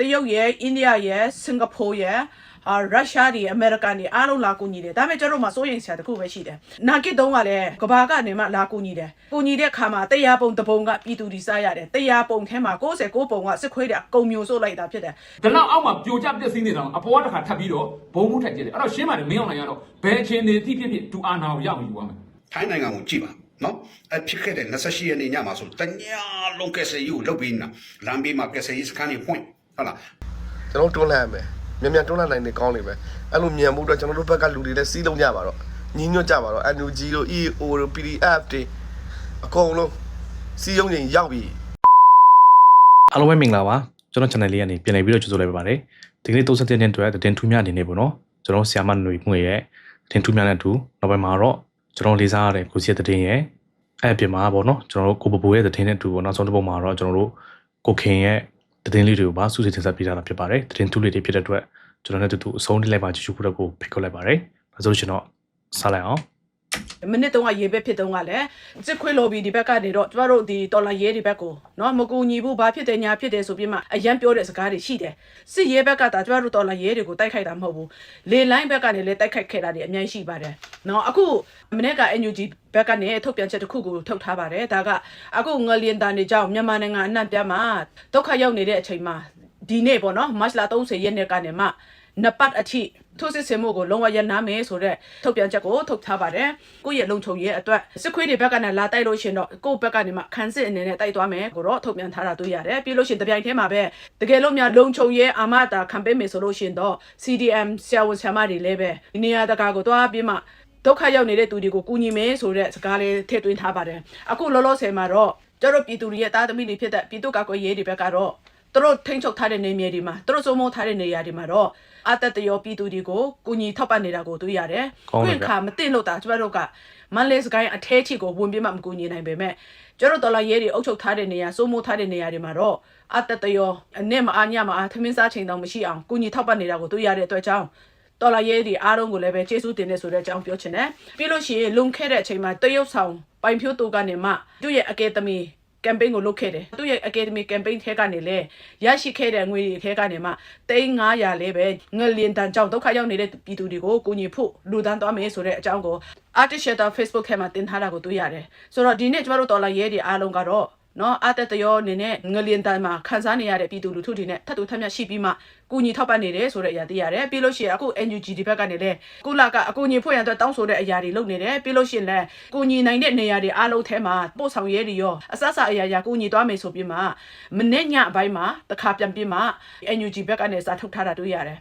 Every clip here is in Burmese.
တရုတ်ရဲ့အိန္ဒိယရဲ့စင်ကာပူရဲ့အာရုရှားတွေအမေရိကန်တွေအားလုံးလာကူညီတယ်ဒါပေမဲ့ကျတို့မှာစိုးရိမ်စရာတစ်ခုပဲရှိတယ်နာဂစ်တုံးကလည်းကဘာကနေမှလာကူညီတယ်ကူညီတဲ့ခါမှာတရားပုံတပုံကပြည်သူတွေစားရတယ်တရားပုံထဲမှာ69ပုံကစစ်ခွေးတွေအကုန်မျိုးစိုးလိုက်တာဖြစ်တယ်ဒီလောက်အောက်မှာပြိုကျပျက်စီးနေတာအပေါ်ကတစ်ခါထပ်ပြီးတော့ဘုံမှုထက်ကျတယ်အဲ့တော့ရှင်းပါတယ်မင်းအောင်နိုင်ကတော့ဘယ်အချင်းနေတိဖြစ်ဖြစ်တူအာနာကိုရောက်ယူရမယ်ထိုင်းနိုင်ငံကိုကြည့်ပါနော်အဖြစ်ခဲ့တဲ့28ရက်နေ့ညမှာဆိုတညလုံးကက်ဆယ်ကြီးကိုလုတ်ပြီးနေတာလမ်းဘေးမှာကက်ဆယ်ကြီးစခန်းကြီးဖွင့် ဟုတ်လားကျွန်တော်တွန်းလှန်ရမယ်မြန်မြန်တွန်းလှန်နိုင်နေကောင်းနေပဲအဲ့လိုမြန်မှုအတွက်ကျွန်တော်တို့ဘက်ကလူတွေလည်းစီးလုံးကြပါတော့ညီညွတ်ကြပါတော့ NUG တို့ EAO တို့ PDF တွေအကုန်လုံးစီးရုံးရင်ရောက်ပြီအားလုံးပဲမင်္ဂလာပါကျွန်တော် channel လေးကနေပြန်လည်ပြီးတော့ကြိုဆိုလိုက်ပါပါတယ်ဒီကနေ့သုံးဆက်တဲ့အတွက်တင်ထူးများအနေနဲ့ပေါ့နော်ကျွန်တော်ဆီယာမຫນွေမှုရဲ့တင်ထူးများနဲ့အတူနောက်ပိုင်းမှာတော့ကျွန်တော်လေးစားရတဲ့ကိုစီရဲ့တင်ရဲ့အဲ့အပြင်မှာပေါ့နော်ကျွန်တော်တို့ကိုပပူရဲ့တင်နဲ့အတူပေါ့နောက်ဆုံးတစ်ပုံမှာတော့ကျွန်တော်တို့ကိုခင်ရဲ့ တင်လေးတွေကိုပါစုစည်းတင်ဆက်ပေးထားတာဖြစ်ပါတယ်တင်ထူးလေးတွေဖြစ်တဲ့အတွက်ကျွန်တော်နဲ့အတူတူအဆုံးထိလိုက်ပါကြည့်ရှုဖို့တော့ကိုဖိတ်ခေါ်လိုက်ပါတယ်ဒါဆိုလို့ရှိရင်တော့စားလိုက်အောင် မိနစ်တုန်းကရေဘက်ဖြစ်တုန်းကလည်းစစ်ခွေးလိုဘီဒီဘက်ကနေတော့ကျမတို့ဒီတော်လာရဲဒီဘက်ကိုနော်မကူညီဘူးဘာဖြစ်တယ်ညာဖြစ်တယ်ဆိုပြီးမှအရန်ပြောတဲ့စကားတွေရှိတယ်စစ်ရဲဘက်ကဒါကျမတို့တော်လာရဲတွေကိုတိုက်ခိုက်တာမဟုတ်ဘူးလေလိုင်းဘက်ကနေလည်းတိုက်ခိုက်ခဲ့တာတွေအများကြီးရှိပါတယ်နော်အခုမနေ့က NUG ဘက်ကနေထုတ်ပြန်ချက်တစ်ခုကိုထုတ်ထားပါတယ်ဒါကအခုငလျင်တန်တွေကြောင့်မြန်မာနိုင်ငံအနှံ့ပြားမှာဒုက္ခရောက်နေတဲ့အချိန်မှာဒီနေ့ပေါ့နော်မတ်လ30ရက်နေ့ကနေမှနပတ်အထိ ထိုးစစ်ဆင်မှုကိုလုံးဝရနာမယ်ဆိုတော့ထုတ်ပြန်ချက်ကိုထုတ်ထားပါတယ်ကိုယ့်ရဲ့လုံခြုံရေးအတွက်စစ်ခွေးတွေဘက်ကလည်းလာတိုက်လို့ရှင်တော့ကိုယ့်ဘက်ကနေမှခန်းစစ်အနေနဲ့တိုက်သွားမယ်ကိုတော့ထုတ်ပြန်ထားတာတွေ့ရတယ်ပြီးလို့ရှင်တပြိုင်တည်းမှာပဲတကယ်လို့များလုံခြုံရေးအာမတာခံပေးမယ်ဆိုလို့ရှင်တော့ CDM ဆရာဝန်ဆရာမတွေလည်းပဲဒီနေရာတကာကိုတွားပြီးမှဒုက္ခရောက်နေတဲ့သူတွေကိုကူညီမယ်ဆိုတဲ့စကားလေးထည့်သွင်းထားပါတယ်အခုလောလောဆယ်မှာတော့ကျတော့ပြည်သူတွေရဲ့တာသမီတွေဖြစ်တဲ့ပြည်သူ့ကာကွယ်ရေးတွေဘက်ကတော့သူတို့ထိန်းချုပ်ထားတဲ့နေမြေတွေမှာသူတို့စိုးမိုးထားတဲ့နေရာတွေမှာတော့ အတတရောပြည်သူတွေကိုကူညီထောက်ပံ့နေတာကိုတွေ့ရတယ်ကောင်းတယ်ဗျခါမသိလို့တာကျမတို့ကမန်လေးစကိုင်းအထဲချီကိုဝင်ပြမှမကူညီနိုင်ပေမဲ့ကျတို့ဒေါ်လာရဲတွေအုပ်ချုပ်ထားတဲ့နေရာစိုးမိုးထားတဲ့နေရာတွေမှာတော့အတတရောအနစ်မအားညမအားသမင်းစားချိန်တောင်မရှိအောင်ကူညီထောက်ပံ့နေတာကိုတွေ့ရတဲ့အတွက်ကြောင့်တော်လာရေးဒီအားလုံးကိုလည်းပဲကျေးဇူးတင်နေဆိုတဲ့အကြောင်းပြောချင်တယ်ပြီးလို့ရှိရင်လွန်ခဲ့တဲ့အချိန်မှာတရုတ်ဆောင်ပိုင်ဖြိုးတူကနေမှသူ့ရဲ့အကယ်ဒမီ ကမ်ပိန်းကိုလုပ်ခဲ့တယ်သူ့ရဲ့ academy campaign ထဲကနေလဲရရှိခဲ့တဲ့ငွေတွေထဲကနေမှ3900လဲပဲငလျင်တန်ကြောင့်ဒုက္ခရောက်နေတဲ့ပြည်သူတွေကိုကူညီဖို့လူဒန်းသွားမယ်ဆိုတဲ့အကြောင်းကို artist shelter facebook ထဲမှာတင်ထားတာကိုတွေ့ရတယ်ဆိုတော့ဒီနေ့ကျမတို့တော်လာရဲတွေအားလုံးကတော့ နော်အတက်တရောအနေနဲ့ငလျင်တန်မှာခန်းစားနေရတဲ့ပြည်သူလူထုတွေနဲ့ထပ်တူထပ်မြတ်ရှိပြီးမှကူညီထောက်ပံ့နေတယ်ဆိုတဲ့အရာသိရတယ်ပြီးလို့ရှိရင်အခု NUG ဒီဘက်ကနေလည်းကုလကအကူညီဖို့ရန်အတွက်တောင်းဆိုတဲ့အရာတွေလုပ်နေတယ်ပြီးလို့ရှိရင်လည်းကူညီနိုင်တဲ့နေရာတွေအားလုံးထဲမှာပို့ဆောင်ရဲတွေရောအစအစအရာရာကူညီသွားမယ်ဆိုပြီးမှမနေ့ညအပိုင်းမှာတစ်ခါပြန်ပြီးမှ NUG ဘက်ကနေစာထုတ်ထားတာတွေ့ရတယ်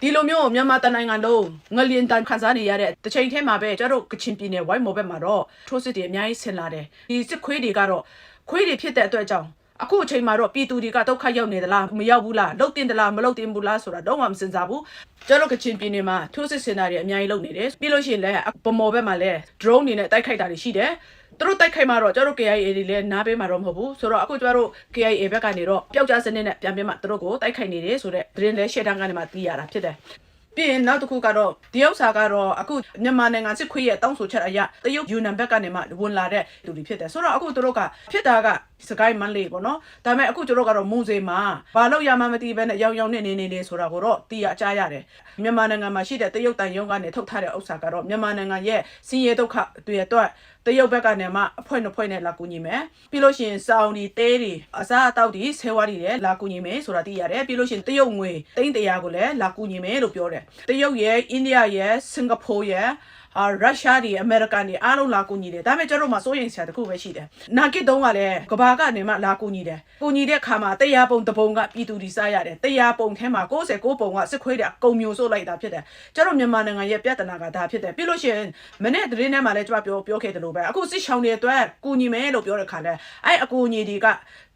ဒီလိုမျိုးမြန်မာတနိုင်ငံလုံးငလျင်တန်ခန်းစားနေရတဲ့တစ်ချိန်ထဲမှာပဲကျတို့ကချင်ပြည်နယ်ဝိုင်းမော်ဘက်မှာတော့ထိုးစစ်တွေအများကြီးဆင်လာတယ်ဒီစစ်ခွေးတွေကတော့ ခွေးတွေဖြစ်တဲ့အတွက်ကြောင့်အခုအချိန်မှာတော့ပြည်သူတွေကဒုက္ခရောက်နေသလားမရောက်ဘူးလားလှုပ်တင်သလားမလှုပ်တင်ဘူးလားဆိုတာတော့မှမစင်စားဘူးကျတို့ကချင်ပြည်နယ်မှာထိုးစစ်ဆင်တာတွေအများကြီးလုပ်နေတယ်ပြီးလို့ရှိရင်လည်းပမော်ဘက်မှာလည်း drone တွေနဲ့တိုက်ခိုက်တာတွေရှိတယ်သူတို့တိုက်ခိုက်မှာတော့ကျတို့ KIA တွေလည်းနားပေးမှာတော့မဟုတ်ဘူးဆိုတော့အခုကျတို့ KIA ဘက်ကနေတော့ပျောက်ကြားစနစ်နဲ့ပြန်ပြမှသူတို့ကိုတိုက်ခိုက်နေတယ်ဆိုတော့သတင်းလည်းရှေ့တန်းကနေမှသိရတာဖြစ်တယ် ပြီးရင်နောက်တစ်ခုကတော့ဒီဥစ္စာကတော့အခုမြန်မာနိုင်ငံစစ်ခွေးရဲ့တောင်းဆိုချက်အရတရုတ်ယူနန်ဘက်ကနေမှဝင်လာတဲ့လူတွေဖြစ်တယ်ဆိုတော့အခုသူတို့ကဖြစ်တာက စကိုင်းမန်လေးပေါ့နော်ဒါပေမဲ့အခုသူတို့ကတော့မူစေမှာဘာလို့ရမှမသိဘဲနဲ့ရောင်ရောင်နဲ့နေနေနေဆိုတာကိုတော့သိရအကြရတယ်မြန်မာနိုင်ငံမှာရှိတဲ့တရုတ်တန်ရုံးကနေထုတ်ထားတဲ့ဥစ္စာကတော့မြန်မာနိုင်ငံရဲ့စင်ရဲဒုက္ခတွေအတွက်တရုတ်ဘက်ကနေမှအဖွဲနှစ်ဖွဲနဲ့လာကူညီမယ်ပြီးလို့ရှိရင်စောင်းဒီတဲတွေအစားအသောက်တွေဆဲဝါးတွေလည်းလာကူညီမယ်ဆိုတာသိရတယ်ပြီးလို့ရှိရင်တရုတ်ငွေတိန်းတရာကိုလည်းလာကူညီမယ်လို့ပြောတယ်တရုတ်ရဲ့အိန္ဒိယရဲ့စင်ကာပူရဲ့အာ ရုရှားတွေအမေရိကန်တွေအားလုံးလာကူညီတယ်ဒါပေမဲ့ကျတို့မှာစိုးရိမ်စရာတစ်ခုပဲရှိတယ်နာဂစ်တုံးကလည်းကဘာကနေမှလာကူညီတယ်ကူညီတဲ့ခါမှာတရားပုံတပုံကပြည်သူတွေစားရတယ်တရားပုံထဲမှာ69ပုံကစစ်ခွေးတွေအကုန်မျိုးစိုးလိုက်တာဖြစ်တယ်ကျတို့မြန်မာနိုင်ငံရဲ့ပြဿနာကဒါဖြစ်တယ်ပြီးလို့ရှိရင်မနေ့သတင်းထဲမှာလည်းကျမပြောပြောခဲ့တယ်လို့ပဲအခုစစ်ချောင်းတွေအတွက်ကူညီမယ်လို့ပြောတဲ့ခါလဲအဲ့အကူအညီတွေက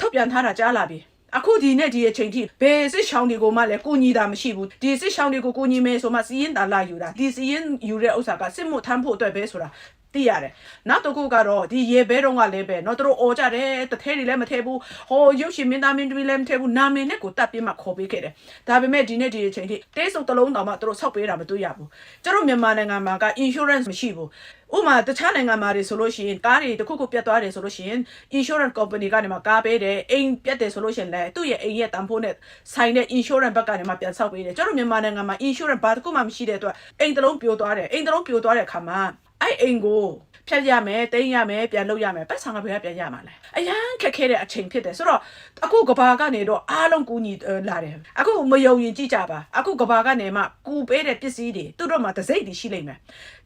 ထုတ်ပြန်ထားတာကြားလာပြီ အခုဒီနဲ့ဒီအချိန်ထိဘယ်စစ်ရှောင်းတွေကိုမှလည်းကိုညီတာမရှိဘူးဒီစစ်ရှောင်းတွေကိုကိုညီမယ်ဆိုမှစီးရင်တာလာယူတာဒီစီးရင်ယူတဲ့ဥစ္စာကစစ်မှုထမ်းဖို့အတွက်ပဲဆိုတာ သိရတယ်နောက်တစ်ခုကတော့ဒီရေဘဲတော့ကလည်းပဲเนาะသူတို့អော်ကြတယ်တထဲတွေလည်းမထဲဘူးဟိုရုပ်ရှင်မင်းသားမင်းသမီးလည်းမထဲဘူးနာမည်နဲ့ကိုတတ်ပြီးမှခေါ်ပေးခဲ့တယ်ဒါပေမဲ့ဒီနေ့ဒီအချိန်ထိတေးစုံတစ်လုံးတောင်မှသူတို့ဆောက်ပေးတာမတွေ့ရဘူးကျတို့မြန်မာနိုင်ငံမှာက insurance မရှိဘူးဥပမာတခြားနိုင်ငံမှာတွေဆိုလို့ရှိရင်ကားတွေတစ်ခုခုပြတ်သွားတယ်ဆိုလို့ရှိရင် insurance company ကနေမှကားပေးတယ်အိမ်ပြတ်တယ်ဆိုလို့ရှိရင်လည်းသူ့ရဲ့အိမ်ရဲ့တန်ဖိုးနဲ့ဆိုင်တဲ့ insurance ဘက်ကနေမှပြန်ဆောက်ပေးတယ်ကျတို့မြန်မာနိုင်ငံမှာ insurance ဘာတစ်ခုမှမရှိတဲ့အတွက်အိမ်တစ်လုံးပြိုသွားတယ်အိမ်တစ်လုံးပြိုသွားတဲ့အခါမှာ အဲ့အိမ်ကိုဖြတ်ရမယ်တိမ့်ရမယ်ပြန်လုပ်ရမယ်ပတ်ဆောင်ကဘယ်ကပြန်ရမှာလဲအရန်ခက်ခဲတဲ့အချိန်ဖြစ်တယ်ဆိုတော့အခုကဘာကနေတော့အားလုံးကူညီ呃လာတယ်အခုမယုံရင်ကြည့်ကြပါအခုကဘာကနေမှကူပေးတဲ့ပစ္စည်းတွေသူတို့မှတစိမ့်တွေရှိလိမ့်မယ်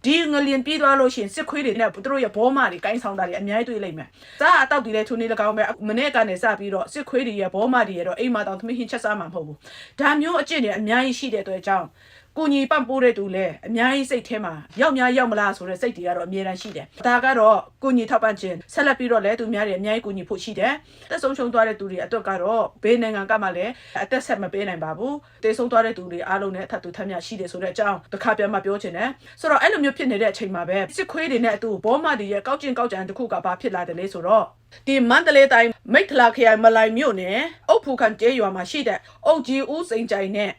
ဒီငလျင်ပြီးသွားလို့ရှိရင်စစ်ခွေးတွေနဲ့သူတို့ရဲ့ဘောမတွေကိုင်းဆောင်တာတွေအများကြီးတွေ့လိမ့်မယ်စားအတောက်တွေလည်းထုံနေလကောင်းပဲမနေ့ကနေစပြီးတော့စစ်ခွေးတွေရဲ့ဘောမတွေရဲ့တော့အိမ်မှာတောင်သမီးဟင်းချက်စားမှာမဟုတ်ဘူးဒါမျိုးအကျင့်တွေအများကြီးရှိတဲ့အတွက်ကြောင့် ကိုညီပန့်ပိုးတဲ့သူလည်းအများကြီးစိတ်ထဲမှာရောက်များရောက်မလားဆိုတဲ့စိတ်တွေကတော့အမြဲတမ်းရှိတယ်။ဒါကတော့ကိုညီထောက်ပံ့ခြင်းဆက်လက်ပြီးတော့လည်းသူများတွေအများကြီးကိုညီဖို့ရှိတယ်။တက်ဆုံးရှုံးသွားတဲ့သူတွေအတွက်ကတော့ဘေးနိုင်ငံကမှလည်းအသက်ဆက်မပေးနိုင်ပါဘူး။တေဆုံးသွားတဲ့သူတွေအားလုံးနဲ့အထက်သူထမ်းမြရှိတယ်ဆိုတဲ့အကြောင်းတစ်ခါပြန်မှပြောချင်တယ်။ဆိုတော့အဲ့လိုမျိုးဖြစ်နေတဲ့အချိန်မှာပဲစစ်ခွေးတွေနဲ့အတူဘောမတွေရဲ့ကောက်ကျင်ကောက်ကြံတစ်ခုကဘာဖြစ်လာတယ်လဲဆိုတော့ဒီမန္တလေးတိုင်းမိတ်ထလာခရိုင်မလိုင်မြို့နယ်အုတ်ဖူခံကျေးရွာမှာရှိတဲ့အုတ်ကြီးဦးစိန်ကြိုင်နဲ့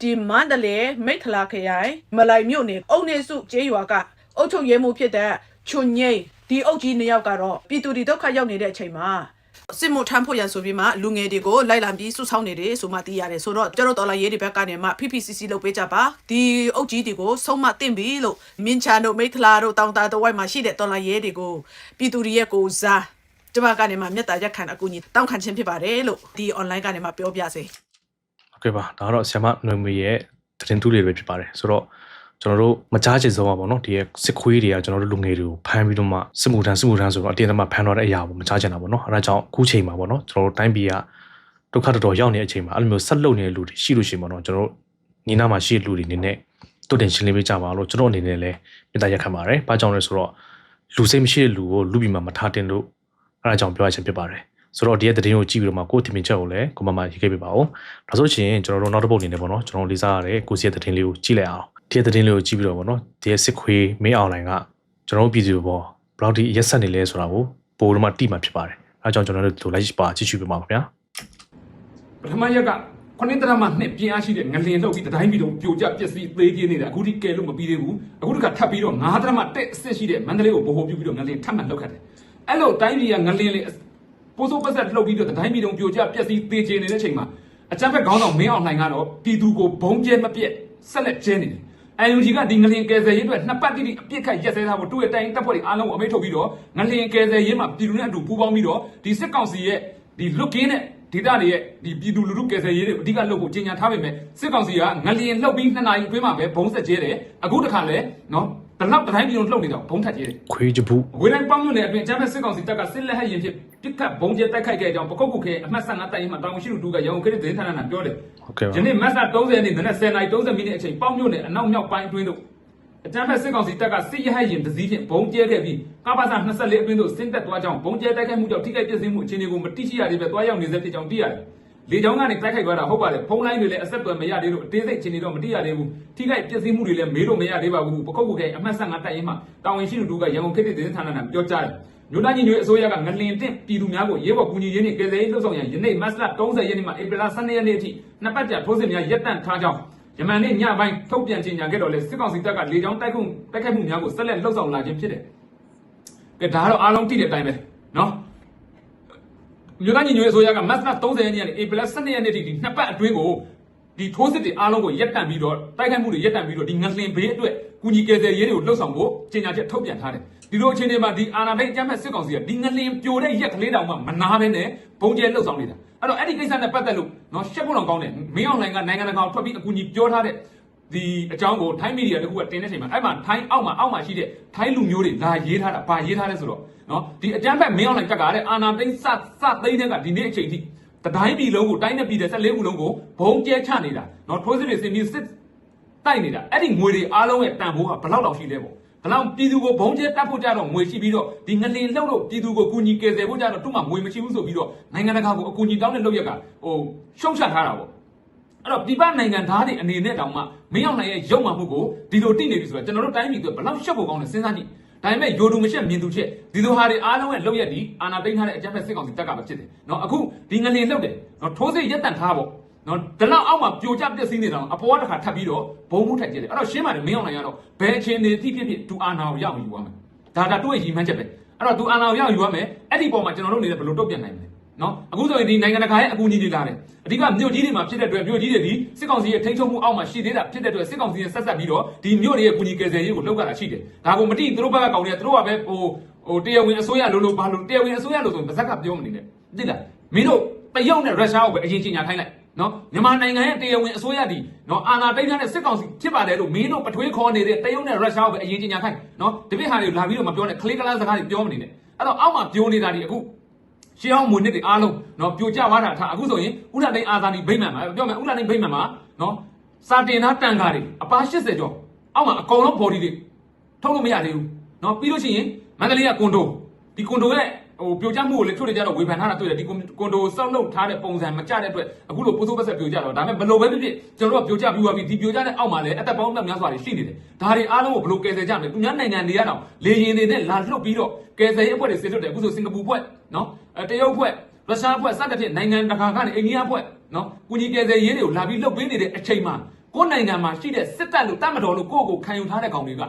ဒီမန္တလေးမိထလာခရိုင်မလိုင်မြို့နယ်အုတ်နေစုကျေးရွာကအုတ်ချုပ်ရဲမှုဖြစ်တဲ့ချွန်ငိမ့်ဒီအုတ်ကြီးနှစ်ယောက်ကတော့ပြည်သူတွေဒုက္ခရောက်နေတဲ့အချိန်မှာစစ်မှုထမ်းဖို့ရန်ဆိုပြီးမှလူငယ်တွေကိုလိုက်လံပြီးစုဆောင်းနေတယ်ဆိုမှသိရတယ်ဆိုတော့ကျတို့တော်လာရေးတွေဘက်ကနေမှ PPCC လုပ်ပေးကြပါဒီအုတ်ကြီးတွေကိုဆုံးမတင်ပြီလို့မင်းချန်တို့မိထလာတို့တောင်တာတို့ဝိုက်မှာရှိတဲ့တော်လာရေးတွေကိုပြည်သူတွေရဲ့ကိုယ်စားကျမကနေမှမြတ်တာရက်ခံအကူအညီတောင်းခံခြင်းဖြစ်ပါတယ်လို့ဒီ online ကနေမှပြောပြစေ ကဲ့ပါဒါကတော့ဆ iam နွေမွေရဲ့သတင်းတူးလေးပဲဖြစ်ပါတယ်ဆိုတော့ကျွန်တော်တို့မကြားချင်ဆုံးပါပေါ့နော်ဒီရဲ့စစ်ခွေးတွေကကျွန်တော်တို့လူငယ်တွေကိုဖမ်းပြီးတော့မှစစ်မှုထမ်းစစ်မှုထမ်းဆိုတော့အတင်းအဓမ္မဖမ်းတော့တဲ့အရာကိုမကြားချင်တာပေါ့နော်အဲဒါကြောင့်အခုချိန်မှာပေါ့နော်ကျွန်တော်တို့တိုင်းပြည်ကဒုက္ခတော်တော်ရောက်နေတဲ့အချိန်မှာအဲ့လိုမျိုးဆက်လုပ်နေတဲ့လူတွေရှိလို့ရှိရင်ပေါ့နော်ကျွန်တော်တို့ညီနာမှာရှိတဲ့လူတွေနေနဲ့တုတ်တင်ရှင်းလင်းပေးကြပါလို့ကျွန်တော်အနေနဲ့လည်းမေတ္တာရက်ခံပါတယ်။ဘာကြောင့်လဲဆိုတော့လူစိတ်မရှိတဲ့လူကိုလူပြည်မှာမထားတင်လို့အဲဒါကြောင့်ပြောရခြင်းဖြစ်ပါတယ်။ ဆိုတော့ဒီရဲ့သတင်းကိုကြည့်ပြီးတော့မှကိုယ့်တင်မြင်ချက်ကိုလည်းကိုမမရေးခဲ့ပေးပါဦး။ဒါဆိုရှင်ကျွန်တော်တို့နောက်တစ်ပုတ်အနေနဲ့ပေါ့နော်ကျွန်တော်လေးစားရတဲ့ကိုစီရဲ့သတင်းလေးကိုကြည့်လိုက်အောင်။ဒီရဲ့သတင်းလေးကိုကြည့်ပြီးတော့ပေါ့နော်ဒီရဲ့စစ်ခွေးမင်းအောင်လိုင်ကကျွန်တော်တို့ပြည်သူတွေပေါ့ဘယ်လောက်ထိရက်ဆက်နေလဲဆိုတာကိုပိုတော့မှတိမှဖြစ်ပါတယ်။အဲဒါကြောင့်ကျွန်တော်တို့လိုက်ပါကြည့်ရှုပြပါမယ်ခင်ဗျာ။ပထမရက်ကခုနှစ်တရမနှစ်ပြင်းအားရှိတဲ့ငလင်လောက်ပြီးတတိုင်းပြည်လုံးပြိုကျပျက်စီးသေးခြင်းနေတာအခုထိကဲလို့မပြီးသေးဘူးအခုတခါထပ်ပြီးတော့ငါးတရမတက်အစ်စ်ရှိတဲ့မန္တလေးကိုဗဟိုပြုပြီးတော့ငလင်ထပ်မှန်လောက်ခတ်တယ်အဲ့လိုတိုင်းပြည်ကငလင်လေ ပိုးစိုးပတ်ဆက်လှုပ်ပြီးတော့တတိုင်းပြည်လုံးပြိုကျပျက်စီးသေးခြင်းနေတဲ့ချိန်မှာအကြမ်းဖက်ခေါင်းဆောင်မင်းအောင်လှိုင်ကတော့ပြည်သူကိုဘုံကျဲမပြက်ဆက်လက်ကျဲနေတယ် UNG ကဒီငလင်ကယ်ဆယ်ရေးအတွက်နှစ်ပတ်တိတိအပြစ်ခတ်ရက်စဲထားဖို့သူ့ရဲ့တိုင်းတပ်ဖွဲ့တွေအားလုံးကိုအမိန့်ထုတ်ပြီးတော့ငလင်ကယ်ဆယ်ရေးမှာပြည်သူနဲ့အတူပူးပေါင်းပြီးတော့ဒီစစ်ကောင်စီရဲ့ဒီလွတ်ကင်းတဲ့ဒေသတွေရဲ့ဒီပြည်သူလူထုကယ်ဆယ်ရေးတွေအဓိကလုပ်ဖို့ကြေညာထားပေမဲ့စစ်ကောင်စီကငလျင်လှုပ်ပြီးနှစ်နာရီအတွင်းမှာပဲဘုံဆက်ကျဲတယ်အခုတခါလဲနော် တလောက်တိုင်းပြည်လုံးလှုပ်နေတော့ဘုံထက်ကျဲတယ်ခွေးကြဘူးဝေတိုင်းပေါင်းမြို့နယ်အတွင်းကျမ်းဖက်စစ်ကောင်စီတပ်ကစစ်လက်ဟက်ရင်ဖြစ်ပစ်ခတ်ဘုံကျဲတိုက်ခိုက်ခဲ့ကြောင်းပကုတ်ကုတ်ခဲအမှတ်15တိုက်ရင်မှာတောင်ရှိလူတူကရန်ကုန်ခေတ်သတင်းဌာနကပြောတယ်ဟုတ်ကဲ့ပါယနေ့မတ်လ30ရက်နေ့နနက်10:30မိနစ်အချိန်ပေါင်းမြို့နယ်အနောက်မြောက်ပိုင်းအတွင်းသို့အကြမ်းဖက်စစ်ကောင်စီတပ်ကစစ်ရဟတ်ရင်တစည်းဖြင့်ဘုံကျဲခဲ့ပြီးကပ္ပစ24အတွင်းသို့ဆင်းသက်သွားကြောင်းဘုံကျဲတိုက်ခိုက်မှုကြောင့်ထိခိုက်ပျက်စီးမှုအခြေအနေကိုမသိရှိရသေးပဲသွားရောက်နေစေဖြစ်ကြောင်းသိရတယ်။ လေကြောင်းကနေတိုက်ခိုက်သွားတာဟုတ်ပါတယ်။ဖုန်းလိုင်းတွေလည်းအဆက်အသွယ်မရသေးလို့အသေးစိတ်အခြေအနေတော့မသိရသေးဘူး။ထိခိုက်ပျက်စီးမှုတွေလည်းမေးလို့မရသေးပါဘူး။ပခုတ်ကုတ်ခဲအမှတ်15တိုက်ရင်မှာတာဝန်ရှိသူတို့ကရန်ကုန်ခေတ်သတင်းဌာနကပြောကြားတယ်။မြို့သားညီညွတ်အစိုးရကငလင်တင့်ပြည်သူများကိုရဲဘော်ကူညီရေးနှင့်ကယ်ဆယ်ရေးလှုပ်ဆောင်ရန်ယနေ့မတ်လ30ရက်နေ့မှဧပြီလ12ရက်နေ့အထိနှစ်ပတ်ကြာထိုးစစ်များရပ်တန့်ထားကြောင်းယမန်နေ့ညပိုင်းထုတ်ပြန်ကြေညာခဲ့တော့လေစစ်ကောင်စီတပ်ကလေကြောင်းတိုက်ခုတိုက်ခိုက်မှုများကိုဆက်လက်လှုပ်ဆောင်လာခြင်းဖြစ်တယ်။ကဲဒါကတော့အားလုံးသိတဲ့အတိုင်းပဲနော်။ မြို့သားညီညွတ်အစိုးရကမတ်လ30ရက်နေ့ကနေဧပြီလ12ရက်နေ့ထိဒီနှစ်ပတ်အတွင်းကိုဒီထိုးစစ်တွေအားလုံးကိုရပ်တန့်ပြီးတော့တိုက်ခိုက်မှုတွေရပ်တန့်ပြီးတော့ဒီငလင်ဘေးအတွက်ကုညီကယ်ဆယ်ရေးတွေကိုလှုပ်ဆောင်ဖို့ကြေညာချက်ထုတ်ပြန်ထားတယ်။ဒီလိုအခြေအနေမှာဒီအာဏာသိမ်းအကြမ်းဖက်စစ်ကောင်စီကဒီငလင်ပြိုတဲ့ရက်ကလေးတောင်မှမနာဘဲနဲ့ဘုံကျဲလှုပ်ဆောင်နေတာ။အဲ့တော့အဲ့ဒီကိစ္စနဲ့ပတ်သက်လို့နော်ရှက်ဖို့တော့ကောင်းတယ်။မင်းအောင်လှိုင်ကနိုင်ငံတကာကိုထွက်ပြီးအကူအညီပြောထားတဲ့ ဒီအကြောင်းကိုထိုင်းမီဒီယာတခုကတင်တဲ့ချိန်မှာအဲ့မှာထိုင်းအောက်မှာအောက်မှာရှိတဲ့ထိုင်းလူမျိုးတွေလာရေးထားတာဗာရေးထားလဲဆိုတော့နော်ဒီအကြမ်းဖက်မင်းအောင်လှိုင်တက်ကတဲ့အာဏာသိမ်းစစသိမ်းတဲ့ကဒီနေ့အချိန်ထိတတိုင်းပြည်လုံးကိုတိုင်းနဲ့ပြည်တဲ့14ခုလုံးကိုဘုံကျဲချနေတာနော်ထိုးစစ်တွေစင်ပြီးစစ်တိုက်နေတာအဲ့ဒီငွေတွေအားလုံးရဲ့တန်ဖိုးကဘယ်လောက်လောက်ရှိလဲပေါ့ဘယ်လောက်ပြည်သူကိုဘုံကျဲတတ်ဖို့ကြတော့ငွေရှိပြီးတော့ဒီငလင်လှုပ်လို့ပြည်သူကိုကူညီကယ်ဆယ်ဖို့ကြတော့သူ့မှာငွေမရှိဘူးဆိုပြီးတော့နိုင်ငံတကာကိုအကူအညီတောင်းတဲ့လုပ်ရက်ကဟိုရှုံ့ချထားတာပေါ့ အဲ့တော့ပြည်ပနိုင်ငံသားတွေအနေနဲ့တောင်မှမင်းအောင်နိုင်ရဲ့ရုပ်မှမှုကိုဒီလိုတိနေပြီဆိုတော့ကျွန်တော်တို့တိုင်းပြည်အတွက်ဘယ်လောက်ရှက်ဖို့ကောင်းလဲစဉ်းစားကြည့်ဒါပေမဲ့ယိုတူမရှက်မြင်သူချက်ဒီလိုဟာတွေအားလုံးရဲ့လောက်ရက်ဒီအာနာသိမ်းထားတဲ့အကြမ်းဖက်စစ်ကောင်စီတက်ကပဲဖြစ်တယ်နော်အခုဒီငလင်လောက်တယ်နော်ထိုးစိတ်ရက်တန်ထားပေါ့နော်ဒီလောက်အောက်မှာပြိုကျပျက်စီးနေတော့အပေါ်ကတစ်ခါထပ်ပြီးတော့ဘုံမှုထိုက်ကြတယ်အဲ့တော့ရှင်းပါတယ်မင်းအောင်နိုင်ရတော့ဘယ်အချင်းနေတိဖြစ်ဖြစ်သူအာနာကိုရောက်ယူရမယ်ဒါဒါသူ့ရဲ့ရည်မှန်းချက်ပဲအဲ့တော့သူအာနာကိုရောက်ယူရမယ်အဲ့ဒီပုံမှာကျွန်တော်တို့နေဘယ်လိုတုတ်ပြန်နိုင်မလဲ နော်အခုဆိုရင်ဒီနိုင်ငံတကာရဲ့အကူအညီတွေလာတယ်အဓိကမြို့ကြီးတွေမှာဖြစ်တဲ့အတွက်မြို့ကြီးတွေဒီစစ်ကောင်စီရဲ့ထိန်းချုပ်မှုအောက်မှာရှိသေးတာဖြစ်တဲ့အတွက်စစ်ကောင်စီရဲ့ဆက်ဆက်ပြီးတော့ဒီမြို့တွေရဲ့ကူညီကယ်ဆယ်ရေးကိုလုပ်ရတာရှိတယ်ဒါကိုမတိသူတို့ဘက်ကကောင်တွေကသူတို့ကပဲဟိုဟိုတရားဝင်အစိုးရလို့လို့ဘာလို့တရားဝင်အစိုးရလို့ဆိုရင်ပါဇက်ကပြောမနေနဲ့သိလားမင်းတို့တရုတ်နဲ့ရုရှားကိုပဲအရင်ချင်းညာထိုင်းလိုက်နော်မြန်မာနိုင်ငံရဲ့တရားဝင်အစိုးရဒီနော်အာဏာသိမ်းထားတဲ့စစ်ကောင်စီဖြစ်ပါတယ်လို့မင်းတို့ပထွေးခေါ်နေတဲ့တရုတ်နဲ့ရုရှားကိုပဲအရင်ချင်းညာထိုင်းနော်ဒီပြစ်ဟာတွေကိုလာပြီးတော့မပြောနဲ့ခလေးကလားစကားတွေပြောမနေနဲ့အဲ့တော့အောက်မှာပြောနေတာဒီအခု ရှေးအောင်မွေနှစ်တွေအားလုံးနော်ပြိုကျသွားတာထားအခုဆိုရင်ဥလတိန်အာဇာနည်ဗိမ္မာန်မှာပြောမယ်ဥလတိန်ဗိမ္မာန်မှာနော်စာတင်သားတန်ကားတွေအပါ80ကျော်အောက်မှာအကုန်လုံး body တွေထုတ်လို့မရသေးဘူးနော်ပြီးလို့ရှိရင်မန္တလေးကကွန်ဒိုဒီကွန်ဒိုရဲ့ ဟိုပြိုကျမှုကိုလည်းချို့တွေကြတော့ဝေဖန်ထားတာတွေ့တယ်ဒီကွန်ဒိုစောက်လုပ်ထားတဲ့ပုံစံမကျတဲ့အတွက်အခုလိုပိုးစိုးပတ်ဆက်ပြိုကျတော့ဒါမဲ့ဘလို့ပဲဖြစ်ဖြစ်ကျွန်တော်တို့ကပြိုကျပြီးသွားပြီဒီပြိုကျတဲ့အောက်မှာလည်းအသက်ပေါင်းသက်များစွာတွေရှိနေတယ်ဒါတွေအားလုံးကိုဘလို့ကယ်ဆယ်ကြမလဲသူများနိုင်ငံတွေကတော့လေရင်တွေနဲ့လာလှုပ်ပြီးတော့ကယ်ဆယ်ရေးအဖွဲ့တွေဆင်လွတ်တယ်အခုဆိုစင်ကာပူဖွဲ့နော်တရုတ်ဖွဲ့ရုရှားဖွဲ့စသဖြင့်နိုင်ငံတကာကနေအိန္ဒိယဖွဲ့နော်ကုညီကယ်ဆယ်ရေးတွေကိုလာပြီးလှုပ်ပေးနေတဲ့အချိန်မှာကိုယ်နိုင်ငံမှာရှိတဲ့စစ်တပ်လို့တတ်မတော်လို့ကိုယ့်ကိုခံယူထားတဲ့ကောင်တွေက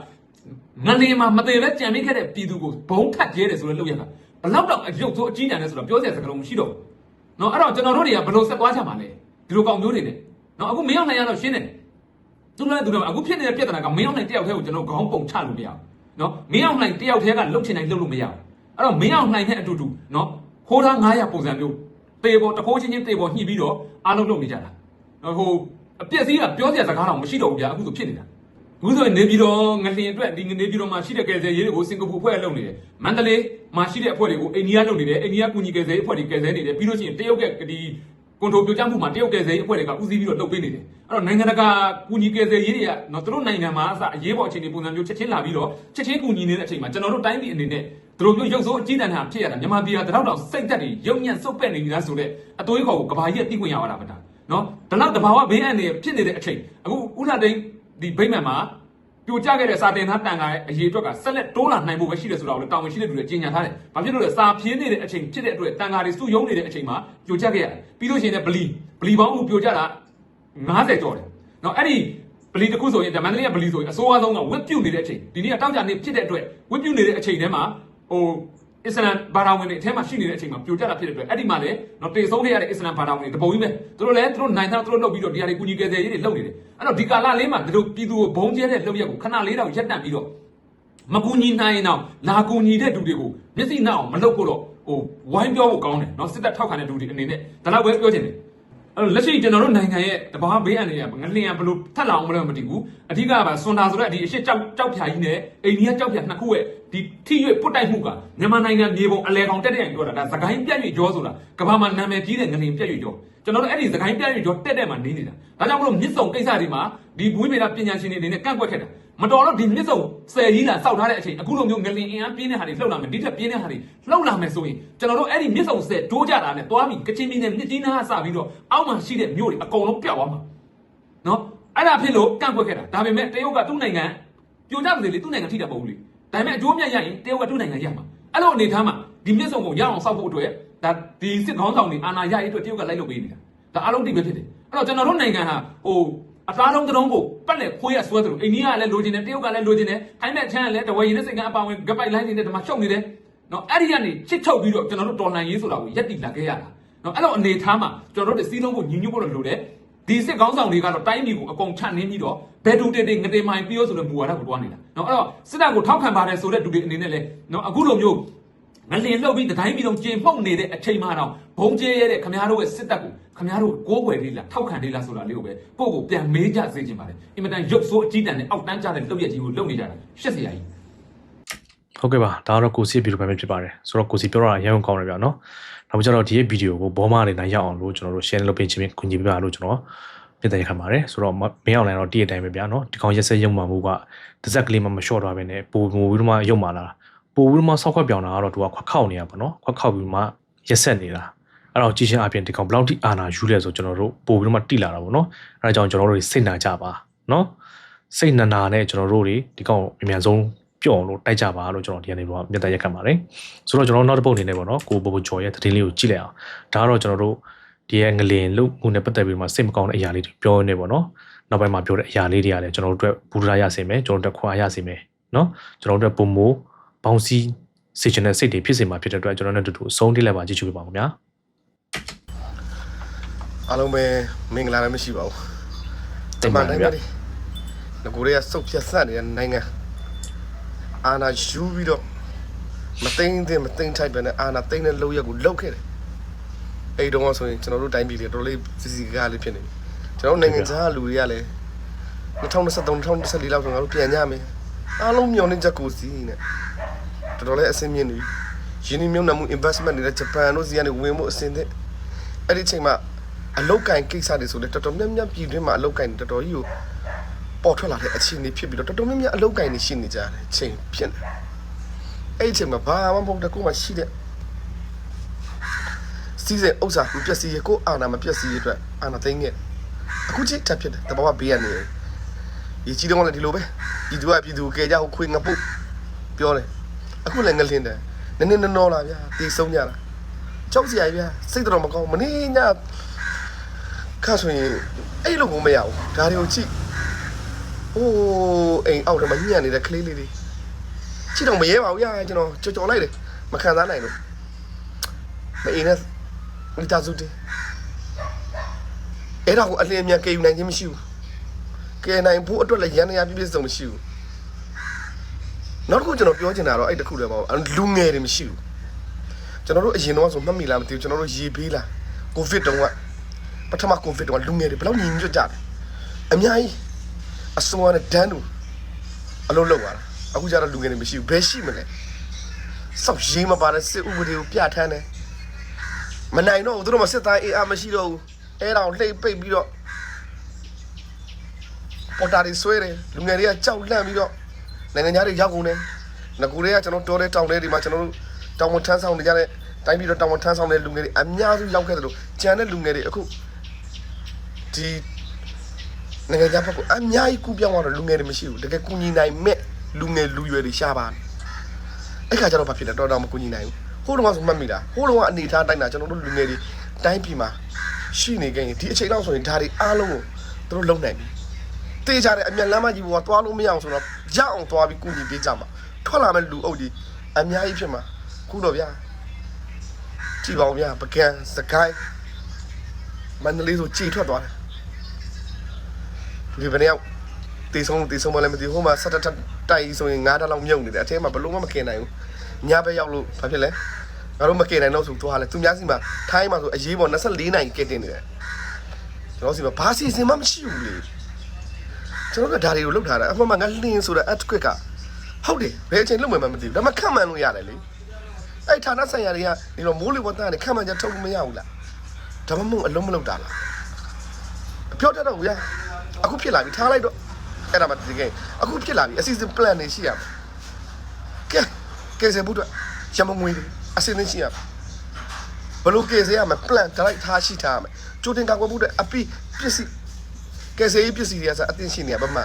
ငလင်းမှာမသေးပဲကြံမိခဲ့တဲ့ပြည်သူကိုဘုံထတ်ကျဲတယ်ဆိုတော့လှုပ်ရတာ ဘလောက်တော့အယုတ်ဆိုအကြီးတန်းလဲဆိုတော့ပြောစရာစကားလုံးမရှိတော့ဘူးနော်အဲ့တော့ကျွန်တော်တို့တွေကဘယ်လိုဆက်သွားကြမှာလဲဒီလိုကောင်မျိုးတွေနဲ့နော်အခုမင်းအောင်နိုင်ရတော့ရှင်းတယ်သူလည်းသူလည်းအခုဖြစ်နေတဲ့ပြဿနာကမင်းအောင်နိုင်တယောက်တည်းကိုကျွန်တော်ခေါင်းပုံချလို့မရဘူးနော်မင်းအောင်နိုင်တယောက်တည်းကလှုပ်ချင်တိုင်းလှုပ်လို့မရဘူးအဲ့တော့မင်းအောင်နိုင်နဲ့အတူတူနော်ခိုးသား900ပုံစံမျိုးတေပေါ်တခိုးချင်းချင်းတေပေါ်ညှိပြီးတော့အားလုံးလုပ်နေကြတာဟိုအပြက်စီးကပြောစရာစကားတော့မရှိတော့ဘူးဗျာအခုဆိုဖြစ်နေတာ အခုဆိုရင်နေပြည်တော်ငလျင်အတွက်ဒီနေပြည်တော်မှာရှိတဲ့ကယ်ဆယ်ရေးတွေကိုစင်ကာပူဖွဲ့လုပ်နေတယ်မန္တလေးမှာရှိတဲ့အဖွဲ့တွေကိုအိန္ဒိယလုပ်နေတယ်အိန္ဒိယကူညီကယ်ဆယ်ရေးအဖွဲ့တွေကယ်ဆယ်နေတယ်ပြီးလို့ရှိရင်တရုတ်ကဒီကွန်ထရိုပြိုကျမှုမှာတရုတ်ကယ်ဆယ်ရေးအဖွဲ့တွေကဦးစီးပြီးတော့လုပ်ပေးနေတယ်အဲ့တော့နိုင်ငံတကာကူညီကယ်ဆယ်ရေးတွေကနော်သူတို့နိုင်ငံမှာအစအရေးပေါ်အခြေအနေပုံစံမျိုးချက်ချင်းလာပြီးတော့ချက်ချင်းကူညီနေတဲ့အချိန်မှာကျွန်တော်တို့တိုင်းပြည်အနေနဲ့သူတို့မျိုးရုပ်စိုးအကြီးတန်းတာဖြစ်ရတာမြန်မာပြည်ကတတော့တော့စိတ်သက်တွေရုံညံ့စုပ်ပက်နေပြီလားဆိုတော့အသွေးခေါ်ကိုကဘာကြီးကသိခွင့်ရရတာပါတာနော်ဒါတော့တဘာဝဘေးအန္တရာယ်ဖြစ်နေတဲ့အချိန်အခုဥလာသိန်း ဒီဗိမ္မာန်မှာပြိုကျခဲ့တဲ့စာတင်သားတန်ခါရဲ့အရေးအတွက်ကဆက်လက်တိုးလာနိုင်ဖို့ပဲရှိတယ်ဆိုတာကိုလည်းတာဝန်ရှိတဲ့သူတွေကြီးညာထားတယ်။ဘာဖြစ်လို့လဲစာပြင်းနေတဲ့အချိန်ဖြစ်တဲ့အတွက်တန်ခါတွေစုယုံနေတဲ့အချိန်မှာပြိုကျခဲ့ရတယ်။ပြီးလို့ရှိရင်လည်းဗလီဗလီပေါင်းဦးပြိုကျတာ90ကျော်တယ်။နော်အဲ့ဒီဗလီတစ်ခုဆိုရင်မန္တလေးကဗလီဆိုရင်အစိုးအဆုံးကဝက်ပြုတ်နေတဲ့အချိန်ဒီနေ့ကတောက်ကြနေဖြစ်တဲ့အတွက်ဝက်ပြုတ်နေတဲ့အချိန်ထဲမှာဟို အစ္စလမ်ဘာသာဝင်တွေအထက်မှာရှိနေတဲ့အချိန်မှာပြိုကျတာဖြစ်တဲ့အတွက်အဲ့ဒီမှာလည်းနော်တေဆုံးခဲ့ရတဲ့အစ္စလမ်ဘာသာဝင်တွေတပုံကြီးပဲသူတို့လည်းသူတို့နိုင်သားသူတို့လုပ်ပြီးတော့ဒီဟာတွေကုညီကယ်ဆယ်ရေးတွေလုပ်နေတယ်အဲ့တော့ဒီကာလလေးမှာသူတို့ပြည်သူကိုဘုံကျဲတဲ့လုပ်ရက်ကိုခဏလေးတော့ရပ်တန့်ပြီးတော့မကူညီနိုင်အောင်လာကူညီတဲ့လူတွေကိုမျက်စိနှောက်အောင်မလုပ်ကိုတော့ဟိုဝိုင်းပြောဖို့ကောင်းတယ်နော်စစ်တပ်ထောက်ခံတဲ့လူတွေအနေနဲ့ဒါတော့ပဲပြောချင်တယ် အဲ့တော့လက်ရှိကျွန်တော်တို့နိုင်ငံရဲ့တဘာဘေးအန္တရာယ်ကငလျင်ကဘလို့ထက်လာအောင်မလို့မသိဘူးအဓိကကစွန်တာဆိုတဲ့ဒီအရှိကြောက်ကြောက်ဖြာကြီးနဲ့အိန္ဒိယကြောက်ဖြာနှစ်ခုရဲ့ဒီထိရွေပုတ်တိုက်မှုကမြန်မာနိုင်ငံမြေပုံအလဲကောင်တက်တဲ့ပြောတာဒါသခိုင်းပြတ်ရွေကြောဆိုတာကဘာမှာနာမည်ကြီးတဲ့ငလျင်ပြတ်ရွေကြောကျွန်တော်တို့အဲ့ဒီသခိုင်းပြတ်ရွေကြောတက်တဲ့မှာနေနေတာဒါကြောင့်မလို့မြစ်စုံကိစ္စတွေမှာဒီဘူးမေတာပညာရှင်တွေအနေနဲ့ကန့်ကွက်ခဲ့တာ မတော်တော့ဒီမြစ်စုံဆယ်ကြီးလာစောက်ထားတဲ့အချိန်အခုလိုမျိုးငလျင်အင်အားပြင်းတဲ့ဟာတွေလှုပ်လာမယ်ဒီထက်ပြင်းတဲ့ဟာတွေလှုပ်လာမယ်ဆိုရင်ကျွန်တော်တို့အဲ့ဒီမြစ်စုံဆယ်တိုးကြတာနဲ့တွားပြီးကချင်ပြည်နယ်မြစ်ကြီးနားကစပြီးတော့အောက်မှာရှိတဲ့မြို့တွေအကုန်လုံးပြောက်သွားမှာနော်အဲ့ဒါဖြစ်လို့ကန့်ကွက်ခဲ့တာဒါပေမဲ့တရုတ်ကသူ့နိုင်ငံပြိုကျပါစေလေသူ့နိုင်ငံထိတာမဟုတ်ဘူးလေဒါပေမဲ့အကျိုးအမြတ်ရရင်တရုတ်ကသူ့နိုင်ငံရမှာအဲ့လိုအနေထားမှာဒီမြစ်စုံကိုရအောင်စောက်ဖို့အတွက်ဒါဒီစစ်ခေါင်းဆောင်တွေအာဏာရရေးအတွက်တရုတ်ကလိုက်လုပ်ပေးနေတာဒါအားလုံးသိပဲဖြစ်တယ်အဲ့တော့ကျွန်တော်တို့နိုင်ငံဟာဟို အသားလုံးတစ်လုံးကိုပတ်လက်ခွေးရဆွဲတယ်လို့အိန္ဒိယကလည်းလိုချင်တယ်တရုတ်ကလည်းလိုချင်တယ်ထိုင်းနဲ့ချမ်းကလည်းတဝယ်ရင်းနဲ့စင်ကအပါဝင်ဂပိုက်လိုင်းတွေနဲ့ဒီမှာရှုပ်နေတယ်နော်အဲ့ဒီကနေချစ်ချုပ်ပြီးတော့ကျွန်တော်တို့တော်လှန်ရေးဆိုတာကိုရက်တည်လာခဲ့ရတာနော်အဲ့လိုအနေထားမှာကျွန်တော်တို့ဒီစီးလုံးကိုညီညွတ်ဖို့လိုတယ်ဒီစစ်ကောင်းဆောင်တွေကတော့တိုင်းပြည်ကိုအကုန်ချနှင်းပြီးတော့ဘယ်သူတေတေငတေမိုင်ပြောဆိုတဲ့မူဝါဒကိုတွားနေတာနော်အဲ့တော့စစ်တပ်ကိုထောက်ခံပါတယ်ဆိုတဲ့လူတွေအနေနဲ့လည်းနော်အခုလိုမျိုး ငလင်လှုပ်ပြီးတိုင်းပြည်လုံးကျေမှုန့်နေတဲ့အချိန်မှတော့ဘုံကျဲရတဲ့ခမားတို့ရဲ့စစ်တပ်ကိုခမားတို့ကိုကိုးွယ်လေးလားထောက်ခံလေးလားဆိုတာလေးကိုပဲကိုယ့်ကိုပြန်မေးကြစေချင်ပါတယ်အင်မတန်ရုပ်ဆိုးအကြီးတန်းနဲ့အောက်တန်းကြတဲ့လုပ်ရက်ကြီးကိုလုပ်နေကြတာရှက်စရာကြီးဟုတ်ကဲ့ပါဒါကတော့ကိုစီဗီဒီယိုပဲဖြစ်ပါတယ်ဆိုတော့ကိုစီပြောတာရမ်းကောင်းတယ်ဗျာနော်နောက်ပြီးတော့ဒီရဲ့ဗီဒီယိုကိုဘောမလေးနိုင်ရအောင်လို့ကျွန်တော်တို့ share လုပ်ပေးခြင်းဖြင့်ခွင့်ပြုပါလို့ကျွန်တော်ပြတဲ့ခံပါတယ်ဆိုတော့မင်းအောင်လိုင်းတော့တည့်ရတိုင်းပဲဗျာနော်ဒီကောင်ရက်ဆက်ရုံမှမှုကတစ်စက်ကလေးမှမလျှော့တော့ဘဲနဲ့ပိုပိုပြီးတော့မှရုံမှလာ ပိုပြီးတော့မှဆောက်ခွက်ပြောင်းတာကတော့သူကခွက်ခောက်နေတာပေါ့နော်ခွက်ခောက်ပြီးမှရက်ဆက်နေတာအဲ့တော့ကြည့်ချင်းအပြင်ဒီကောင်ဘယ်လောက်ထိအာနာယူလဲဆိုကျွန်တော်တို့ပိုပြီးတော့မှတိလာတာပေါ့နော်အဲ့ဒါကြောင့်ကျွန်တော်တို့စိတ်နာကြပါနော်စိတ်နာနာနဲ့ကျွန်တော်တို့တွေဒီကောင်အမြန်ဆုံးပြော့အောင်လို့တိုက်ကြပါလို့ကျွန်တော်ဒီကနေတော့မြတ်တရက်ခံပါတယ်ဆိုတော့ကျွန်တော်နောက်တစ်ပုတ်အနေနဲ့ပေါ့နော်ကိုဘိုဘိုကျော်ရဲ့သတင်းလေးကိုကြည့်လိုက်အောင်ဒါကတော့ကျွန်တော်တို့ဒီရဲ့ငလင်လို့မှုနဲ့ပတ်သက်ပြီးမှစိတ်မကောင်းတဲ့အရာလေးတွေပြောနေပေါ့နော်နောက်ပိုင်းမှာပြောတဲ့အရာလေးတွေကလည်းကျွန်တော်တို့အတွက်ဘူဒရာရစေမယ်ကျွန်တော်တို့အတွက်ခွာရစေမယ်နော်ကျွန်တော်တို့အတွက်ပုံမိုး ဘောင်စီစေချင်တဲ့စိတ်တွေဖြစ်စေမှာဖြစ်တဲ့အတွက်ကျွန်တော်တို့နဲ့အတူတူအဆုံးထိလိုက်ပါကြည့်ချူပေးပါဦးခင်ဗျာအားလုံးပဲမင်္ဂလာလည်းမရှိပါဘူးတင်ပါဗျာဒီငကိုတွေကစုပ်ဖြတ်ဆက်နေတဲ့နိုင်ငံအာနာယူပြီးတော့မသိမ့်တဲ့မသိမ့်ထိုက်ပဲနဲ့အာနာသိမ့်တဲ့လောက်ရက်ကိုလောက်ခဲ့တယ်အဲ့တုန်းကဆိုရင်ကျွန်တော်တို့တိုင်းပြည်တွေတော်တော်လေးစီစီကားလေးဖြစ်နေပြီကျွန်တော်တို့နိုင်ငံခြားလူတွေကလည်း2023 2024လောက်ဆိုငါတို့ပြန်ကြမယ်အားလုံးမျှော်နေချက်ကိုစီးနေတော် တော်လေးအဆင်ပြေနေပြီယင်းဒီမြုံနမှု investment တွေဂျပန်တို့စီကနေဝင်မှုအဆင်သင့်အဲ့ဒီချိန်မှာအလောက်ကင်ကိစ္စတွေဆိုလေတော်တော်များများပြည်တွင်းမှာအလောက်ကင်တော်တော်ကြီးကိုပေါ်ထွက်လာတဲ့အခြေအနေဖြစ်ပြီးတော့တော်တော်များများအလောက်ကင်တွေရှိနေကြတယ်ချိန်ဖြစ်နေအဲ့ဒီချိန်မှာဘာမှမဟုတ်တဲ့ကိုယ်မှရှိတဲ့စီးစင်ဥစ္စာမပျက်စီးရကိုအာနာမပျက်စီးရအတွက်အာနာသိမ်းခဲ့အခုချိန်ထပ်ဖြစ်တယ်တဘာဝဘေးရနေတယ်ဒီကြီးတော့လည်းဒီလိုပဲပြည်သူကပြည်သူကဲကြအောင်ခွေငပုတ်ပြောတယ် အခုလည်းငလင်းတယ်နည်းနည်းနော်နော်လာဗျာတီဆုံးကြတာကြောက်စရာဗျာစိတ်တော်မကောင်းမနေညခါဆိုရင်အဲ့လိုကိုမရဘူးဒါတွေကိုကြည့်အိုးအိမ်အောက်ထဲမှာညံ့နေတဲ့ကလေးလေးတွေကြည့်တော့မရဲပါဘူးဗျာကျွန်တော်ကြော်ကြော်လိုက်တယ်မခံစားနိုင်လို့မအင်းနဲ့မိသားစုတွေအဲ့ဒါကိုအလင်းအမြန်ကေယူနိုင်ခြင်းမရှိဘူးကဲနိုင်ဖို့အတွက်လည်းရန်ရပြည့်ပြည့်စုံမရှိဘူး နောက်တစ်ခုကျွန်တော်ပြောချင်တာတော့အဲ့တခုလည်းပေါ့လူငယ်တွေမရှိဘူးကျွန်တော်တို့အရင်တော့ဆိုမှတ်မိလားမသိဘူးကျွန်တော်တို့ရေပေးလားကိုဗစ်တုန်းကပထမကိုဗစ်တုန်းကလူငယ်တွေဘယ်လောက်ညီညွတ်ကြတယ်အများကြီးအစွမ်းနဲ့ဒန်းတူအလုပ်လုပ်သွားတာအခုကျတော့လူငယ်တွေမရှိဘူးဘယ်ရှိမလဲစောက်ရေးမပါတဲ့စစ်ဥပဒေကိုပြဋ္ဌာန်းတယ်မနိုင်တော့ဘူးသူတို့မစစ်သားအေးအားမရှိတော့ဘူးအဲ့ဒါကိုလှိမ့်ပိတ်ပြီးတော့ပေါ်တာတွေဆွဲတယ်လူငယ်တွေကကြောက်လန့်ပြီးတော့ နိုင်ငံသားတွေရောက်ကုန်တယ်ငကူတွေကကျွန်တော်တော်တဲ့တောင်ထဲတွေမှာကျွန်တော်တို့တောင်ဝထမ်းဆောင်နေကြတဲ့တိုင်းပြည်တော့တောင်ဝထမ်းဆောင်တဲ့လူငယ်တွေအများစုရောက်ခဲ့တယ်လို့ကြံတဲ့လူငယ်တွေအခုဒီနိုင်ငံသားဘက်ကအများကြီးကူးပြောင်းသွားတော့လူငယ်တွေမရှိဘူးတကယ်ကူညီနိုင်မဲ့လူငယ်လူရွယ်တွေရှားပါအဲ့ခါကျတော့ဘာဖြစ်လဲတော်တော်မကူညီနိုင်ဘူးဟိုတုန်းကဆိုမှတ်မိလားဟိုတုန်းကအနေထားတိုင်းတာကျွန်တော်တို့လူငယ်တွေတိုင်းပြည်မှာရှိနေကြရင်ဒီအချိန်လောက်ဆိုရင်ဒါတွေအားလုံးကိုသူတို့လုံနိုင်ပြီတေးကြတဲ့အမြန်လမ်းမကြီးပေါ်သွားလို့မရအောင်ဆိုတော့ရအောင်သွားပြီးကူညီပေးကြမှာထွက်လာမဲ့လူအုပ်ဒီအများကြီးဖြစ်မှာခုတော့ဗျာကြည်ပါဦးဗျာပကံစကိုင်းမန္တလေးဆိုကြည်ထွက်သွားတယ်ဒီဘယ်နှစ်ယောက်တေဆုံးတေဆုံးမလဲမသိဘူးဟိုမှာဆက်တက်တက်တိုက်ဆိုရင်9တက်လောက်မြုပ်နေတယ်အထဲမှာဘလို့မှမကင်နိုင်ဘူးညဘက်ရောက်လို့ဘာဖြစ်လဲငါတို့မကင်နိုင်တော့ဆိုသွားလဲသူများစီမှာထိုင်းမှာဆိုအရေးပေါ်24နိုင်ကင်တင်နေတယ်ကျွန်တော်စီမှာဘာစီစဉ်မှမရှိဘူးလေ ကျွန်တော်ကဒါတွေကိုလောက်ထားတာအမှန်မှငါလင်းဆိုတဲ့ earthquake ကဟုတ်တယ်ဘယ်အချိန်လုံးမှမသိဘူးဒါမှခံမှန်လို့ရတယ်လေအဲ့ဌာနဆိုင်ရာတွေကဒီလိုမိုးလေဝသနဲ့ခံမှန်ကြထုတ်လို့မရဘူးလားဒါမှမဟုတ်အလုံးမလောက်တာလားပြောတတ်တော့ဗျာအခုဖြစ်လာပြီထားလိုက်တော့အဲ့ဒါမှဒီကိအခုဖြစ်လာပြီအစီအစဉ် plan တွေရှိရမယ်ကဲကဲစဘူးတော့ရမငွေတွေအစီအစဉ်ရှိရမယ်ဘလို့ကဲစရမယ် plan တိုင်းထားရှိထားရမယ်ကြိုတင်ကာကွယ်ဖို့အတွက်အပိပစ္စည်း ကဲစရေးပစ္စည်းတွေကစအသိရှိနေရပါမှ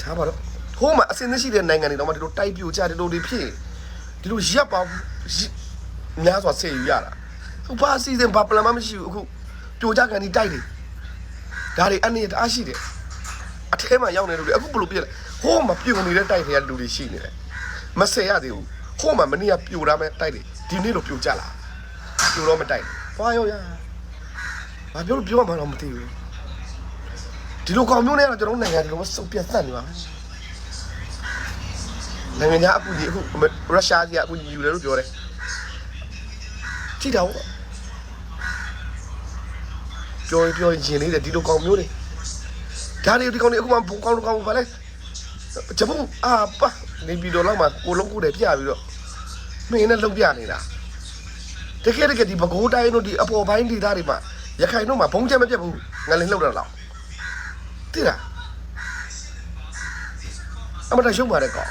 ထားပါတော့ဟိုမှာအစင်းရှိတဲ့နိုင်ငံတွေတော့မှဒီလိုတိုက်ပြိုကြဒီလိုတွေဖြစ်ဒီလိုရပ်ပါများစွာဆေးယူရတာဟိုဘာအစီအစဉ်ဘာပလန်မှမရှိဘူးအခုပြိုကြကန်ဒီတိုက်တွေဒါတွေအနေနဲ့တအားရှိတယ်အထဲမှာရောက်နေလို့အခုဘယ်လိုပြလဲဟိုမှာပြိုနေတဲ့တိုက်တွေကလူတွေရှိနေတယ်မဆယ်ရသေးဘူးဟိုမှာမနေ့ကပြိုရမယ့်တိုက်တွေဒီနေ့တော့ပြိုကြလာပြိုတော့မတိုက်ဘာရောရ ဘာပြောလို့ပြောမှတော့မသိဘူးဒီလိုကောင်မျိုးနဲ့တော့ကျွန်တော်နိုင်ငံဒီလိုစုပ်ပြတ်ဆက်နေပါမယ်နိုင်ငံခြားအခုဒီအခုရုရှားကြီးအခုယူတယ်လို့ပြောတယ်ကြည့်တော့ပြောရင်ပြောရင်ရင်လေးတယ်ဒီလိုကောင်မျိုးတွေဒါတွေဒီကောင်တွေအခုမှဘုံကောင်ကောင်ပါလဲဂျပန်အာပါနေပြီးတော့လောက်မှကိုလုံးကိုတယ်ပြပြီးတော့မင်းနဲ့လုံးပြနေတာတကယ်တကယ်ဒီဘကိုးတိုင်းတို့ဒီအပေါ်ပိုင်းဒေသတွေမှာ ရခိုင်တို့မှာဘုံချက်မပြတ်ဘူးငါလည်းလှုပ်တော့လောက်တိလားအမတရှုံးပါတယ်ကောင်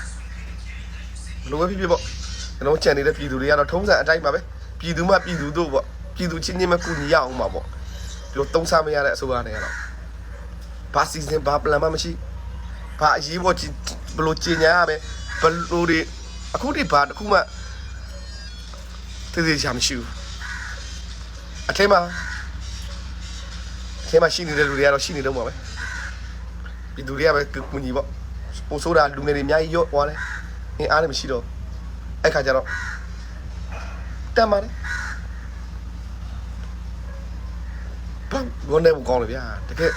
ဘလို့ပဲဖြစ်ဖြစ်ပေါ့ကျွန်တော်ကြံနေတဲ့ပြည်သူတွေကတော့ထုံးစံအတိုင်းပါပဲပြည်သူမှပြည်သူတို့ပေါ့ပြည်သူချင်းချင်းမှကူညီရအောင်ပါပေါ့ဒီလိုတုံးစားမရတဲ့အစိုးရနဲ့ကတော့ဘာစီစဉ်ဘာပလန်မှမရှိဘာအရေးပေါ်ကြီးဘယ်လိုကျင်ညာရမယ်ဘယ်လိုတွေအခုဒီဘာတစ်ခုမှသိသေးချာမရှိဘူးအထဲမှာအ ထဲမှာရှိနေတဲ့လူတွေကတော့ရှိနေတော့မှာပဲဒီလူတွေကပဲကူညီပေါ့ပို့ဆိုတာလူငယ်တွေအများကြီးရော့သွားတယ်အင်းအားလည်းမရှိတော့အဲ့ခါကျတော့တမ်းပါတယ်ဘာဘုန်းနေကောင်းလေဗျာတကယ်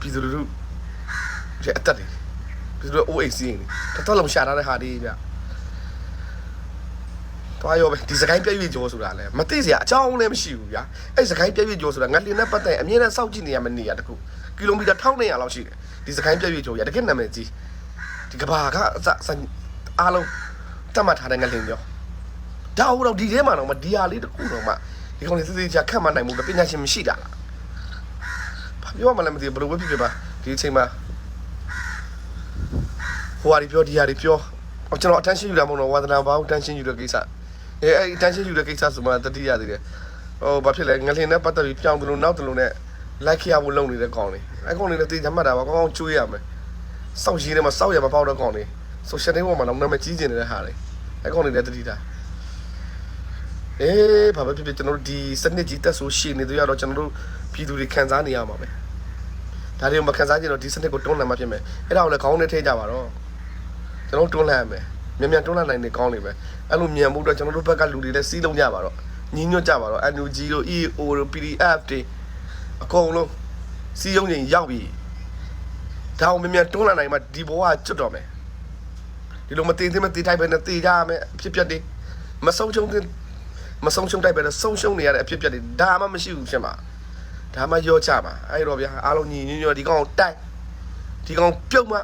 ပြည်သူလူထုရဲ့အသက်တွေပြည်သူလူ OAC နေတော်တော်လုံးရှာထားတဲ့ဟာတွေဗျာ သွားရောပဲဒီစကိုင်းပြည့်ပြည့်ကြောဆိုတာလဲမသိစရာအကြောင်းလည်းမရှိဘူးဗျာအဲ့စကိုင်းပြည့်ပြည့်ကြောဆိုတာငါလင်းနဲ့ပတ်သက်အမြဲတမ်းစောင့်ကြည့်နေရမယ့်နေရာတခုကီလိုမီတာ1200လောက်ရှိတယ်ဒီစကိုင်းပြည့်ပြည့်ကြောရတကယ်နာမည်ကြီးဒီကဘာကအစစအားလုံးတတ်မှတ်ထားတဲ့ငလင်းကြောဒါဟုတ်တော့ဒီထဲမှာတော့မဒီဟာလေးတခုတော့မှဒီကောင်လေးစစ်စစ်ချခတ်မှတ်နိုင်မှုပညာရှင်မရှိတာလားဘာပြောမှလည်းမသိဘူးဘယ်လိုပဲဖြစ်ဖြစ်ပါဒီအချိန်မှာဟိုဟာဒီပြောဒီဟာဒီပြောအော်ကျွန်တော် attention ယူတာမဟုတ်တော့ဝါသနာပေါင်း attention ယူတဲ့ကိစ္စ အဲအဲ့ attention ယူတဲ့ကိစ္စဆိုမှတတိယသေးတယ်ဟိုဘာဖြစ်လဲငလင်နဲ့ပတ်သက်ပြီးပြောင်းတယ်လို့နောက်တယ်လို့နဲ့ like ရဖို့လုပ်နေတဲ့ကောင်လေးအဲ့ကောင်လေးလည်းတေးချမှတ်တာပါကောင်းကောင်းကျွေးရမယ်စောက်ရည်ထဲမှာစောက်ရမပေါက်တဲ့ကောင်လေး social network မှာတော့နာမည်ကြီးကျင်နေတဲ့ဟာလေးအဲ့ကောင်လေးလည်းတတိတာအေးဘာပဲဖြစ်ဖြစ်ကျွန်တော်တို့ဒီစနစ်ကြီးတက်ဆိုရှည်နေတော့ရတော့ကျွန်တော်တို့ပြည်သူတွေခံစားနေရမှာပဲဒါတွေကိုမခံစားကြတော့ဒီစနစ်ကိုတွန်းလှန်မှဖြစ်မယ်အဲ့ဒါကိုလည်းခေါင်းနဲ့ထိကြပါတော့ကျွန်တော်တွန်းလှန်ရမယ် မြန်မြန်တွန်းလှန်နိုင်နေကောင်းနေပဲအဲ့လိုမြန်မှုတော့ကျွန်တော်တို့ဘက်ကလူတွေလည်းစီးလုံးကြပါတော့ညီညွတ်ကြပါတော့ NUG တို့ EO တို့ PDF တွေအကုန်လုံးစီးရုံးရင်ရောက်ပြီဒါအောင်မြန်မြန်တွန်းလှန်နိုင်မှဒီဘဝကကျွတ်တော့မယ်ဒီလိုမတည်သေးမတည်ထိုက်ပဲနဲ့တည်ကြရမယ်အဖြစ်ပြက်တွေမဆုံးချုံတဲ့မဆုံးရှုံးတိုက်ပဲနဲ့ဆုံးရှုံးနေရတဲ့အဖြစ်ပြက်တွေဒါမှမရှိဘူးဖြစ်မှာဒါမှရောချမှာအဲ့တော့ဗျာအားလုံးညီညွတ်ညွတ်ဒီကောင်ကိုတိုက်ဒီကောင်ပြုတ်မှ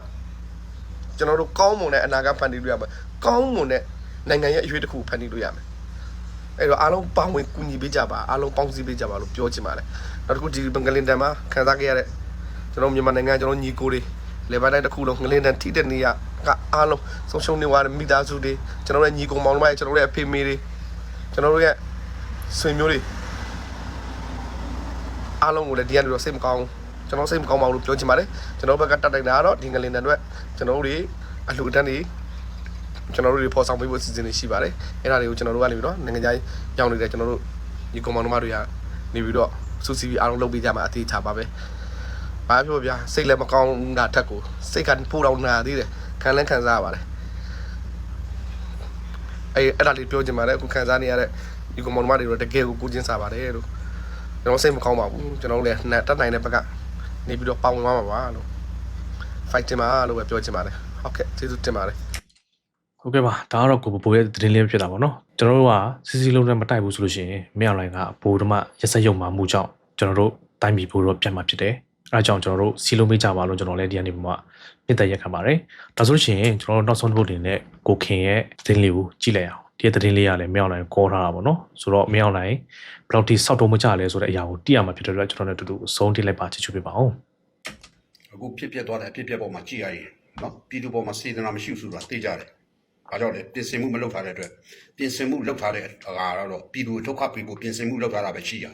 ကျွန်တော်တို့ကောင်းမွန်တဲ့အနာဂတ်ဖန်တီးလို့ရမယ် ကောင်းမွန်တဲ့နိုင်ငံရဲ့အရွေးတစ်ခုဖန်တီးလို့ရမယ်အဲ့တော့အားလုံးပေါင်းဝင်ကူညီပေးကြပါအားလုံးပေါင်းစည်းပေးကြပါလို့ပြောချင်ပါတယ်နောက်တစ်ခုဒီဘင်္ဂလင်တန်မှာခံစားခဲ့ရတဲ့ကျွန်တော်မြန်မာနိုင်ငံကျွန်တော်ညီကိုတွေလေဘာတိုင်းတစ်ခုလုံးငလင်တန်ထိတဲ့နေရကအားလုံးဆုံးရှုံးနေသွားတဲ့မိသားစုတွေကျွန်တော်ရဲ့ညီကောင်မောင်နှမတွေကျွန်တော်ရဲ့အဖေမေတွေကျွန်တော်တို့ရဲ့ဆွေမျိုးတွေအားလုံးကိုလည်းဒီကနေတော့စိတ်မကောင်းကျွန်တော်စိတ်မကောင်းပါဘူးလို့ပြောချင်ပါတယ်ကျွန်တော်ဘက်ကတတ်တိုင်းတာကတော့ဒီငလင်တန်အတွက်ကျွန်တော်တို့တွေအလှူအတန်းတွေ ကျွန်တော်တို့တွေပေါ်ဆောင်ပေးဖို့အစီအစဉ်တွေရှိပါတယ်အဲ့ဒါတွေကိုကျွန်တော်တို့ကနေပြီးတော့နိုင်ငံခြားရောက်နေတဲ့ကျွန်တော်တို့ညီကောင်မောင်နှမတွေကနေပြီးတော့စူစီပြီးအားလုံးလုပ်ပေးကြမှာအသေးချပါပဲဘာပြောဗျာစိတ်လည်းမကောင်းတာထက်ကိုစိတ်ကပိုတော့နာသေးတယ်ခံလည်းခံစားရပါတယ်အဲ့အဲ့ဒါလေးပြောချင်ပါတယ်အခုခံစားနေရတဲ့ညီကောင်မောင်နှမတွေတော့တကယ်ကိုကိုချင်းစားပါတယ်လို့ကျွန်တော်စိတ်မကောင်းပါဘူးကျွန်တော်တို့လည်းနဲ့တက်နိုင်တဲ့ဘက်ကနေပြီးတော့ပေါဝင်သွားမှာပါလို့ fight တင်ပါလို့ပဲပြောချင်ပါတယ်ဟုတ်ကဲ့ကျေးဇူးတင်ပါတယ် ဟုတ်ကဲ့ပါဒါကတော့ကိုဘိုးရဲ့သတင်းလေးဖြစ်တာပေါ့နော်ကျွန်တော်တို့ကစီစီလုံးနဲ့မတိုက်ဘူးဆိုလို့ရှိရင်မြောင်လိုင်းကဘိုးဓမ္မရက်စက်ရုံမှာမှုကြောင့်ကျွန်တော်တို့တိုင်းပြည်ဘိုးတော့ပြတ်မှာဖြစ်တယ်အဲအကြောင်းကျွန်တော်တို့စီလုံးမေးကြပါလို့ကျွန်တော်လည်းဒီကနေမှမြင့်တက်ရက်ခံပါတယ်ဒါဆိုလို့ရှိရင်ကျွန်တော်တို့နောက်ဆုံးတစ်ပုတ်တင်နဲ့ကိုခင်ရဲ့သတင်းလေးကိုကြည့်လိုက်အောင်ဒီသတင်းလေးကလည်းမြောင်လိုင်းကောထားတာပေါ့နော်ဆိုတော့မြောင်လိုင်းဘယ်လောက်ထိစောက်တော့မကြလဲဆိုတဲ့အရာကိုသိရမှာဖြစ်တဲ့အတွက်ကျွန်တော်လည်းတူတူအဆုံးထိလိုက်ပါချစ်ချူပေးပါအောင်အခုဖြစ်ဖြစ်သွားတဲ့အဖြစ်ဖြစ်ပေါ်မှာကြည်ရရင်နော်ပြည်သူပေါ်မှာစေတနာမရှိဘူးဆိုတာသိကြတယ်။ အားကြောင့်လေပြင်ဆင်မှုမလုပ်ထားတဲ့အတွက်ပြင်ဆင်မှုလုပ်ထားတဲ့အခါတော့ပြည်သူဒုက္ခပေးဖို့ပြင်ဆင်မှုလုပ်ထားတာပဲရှိရ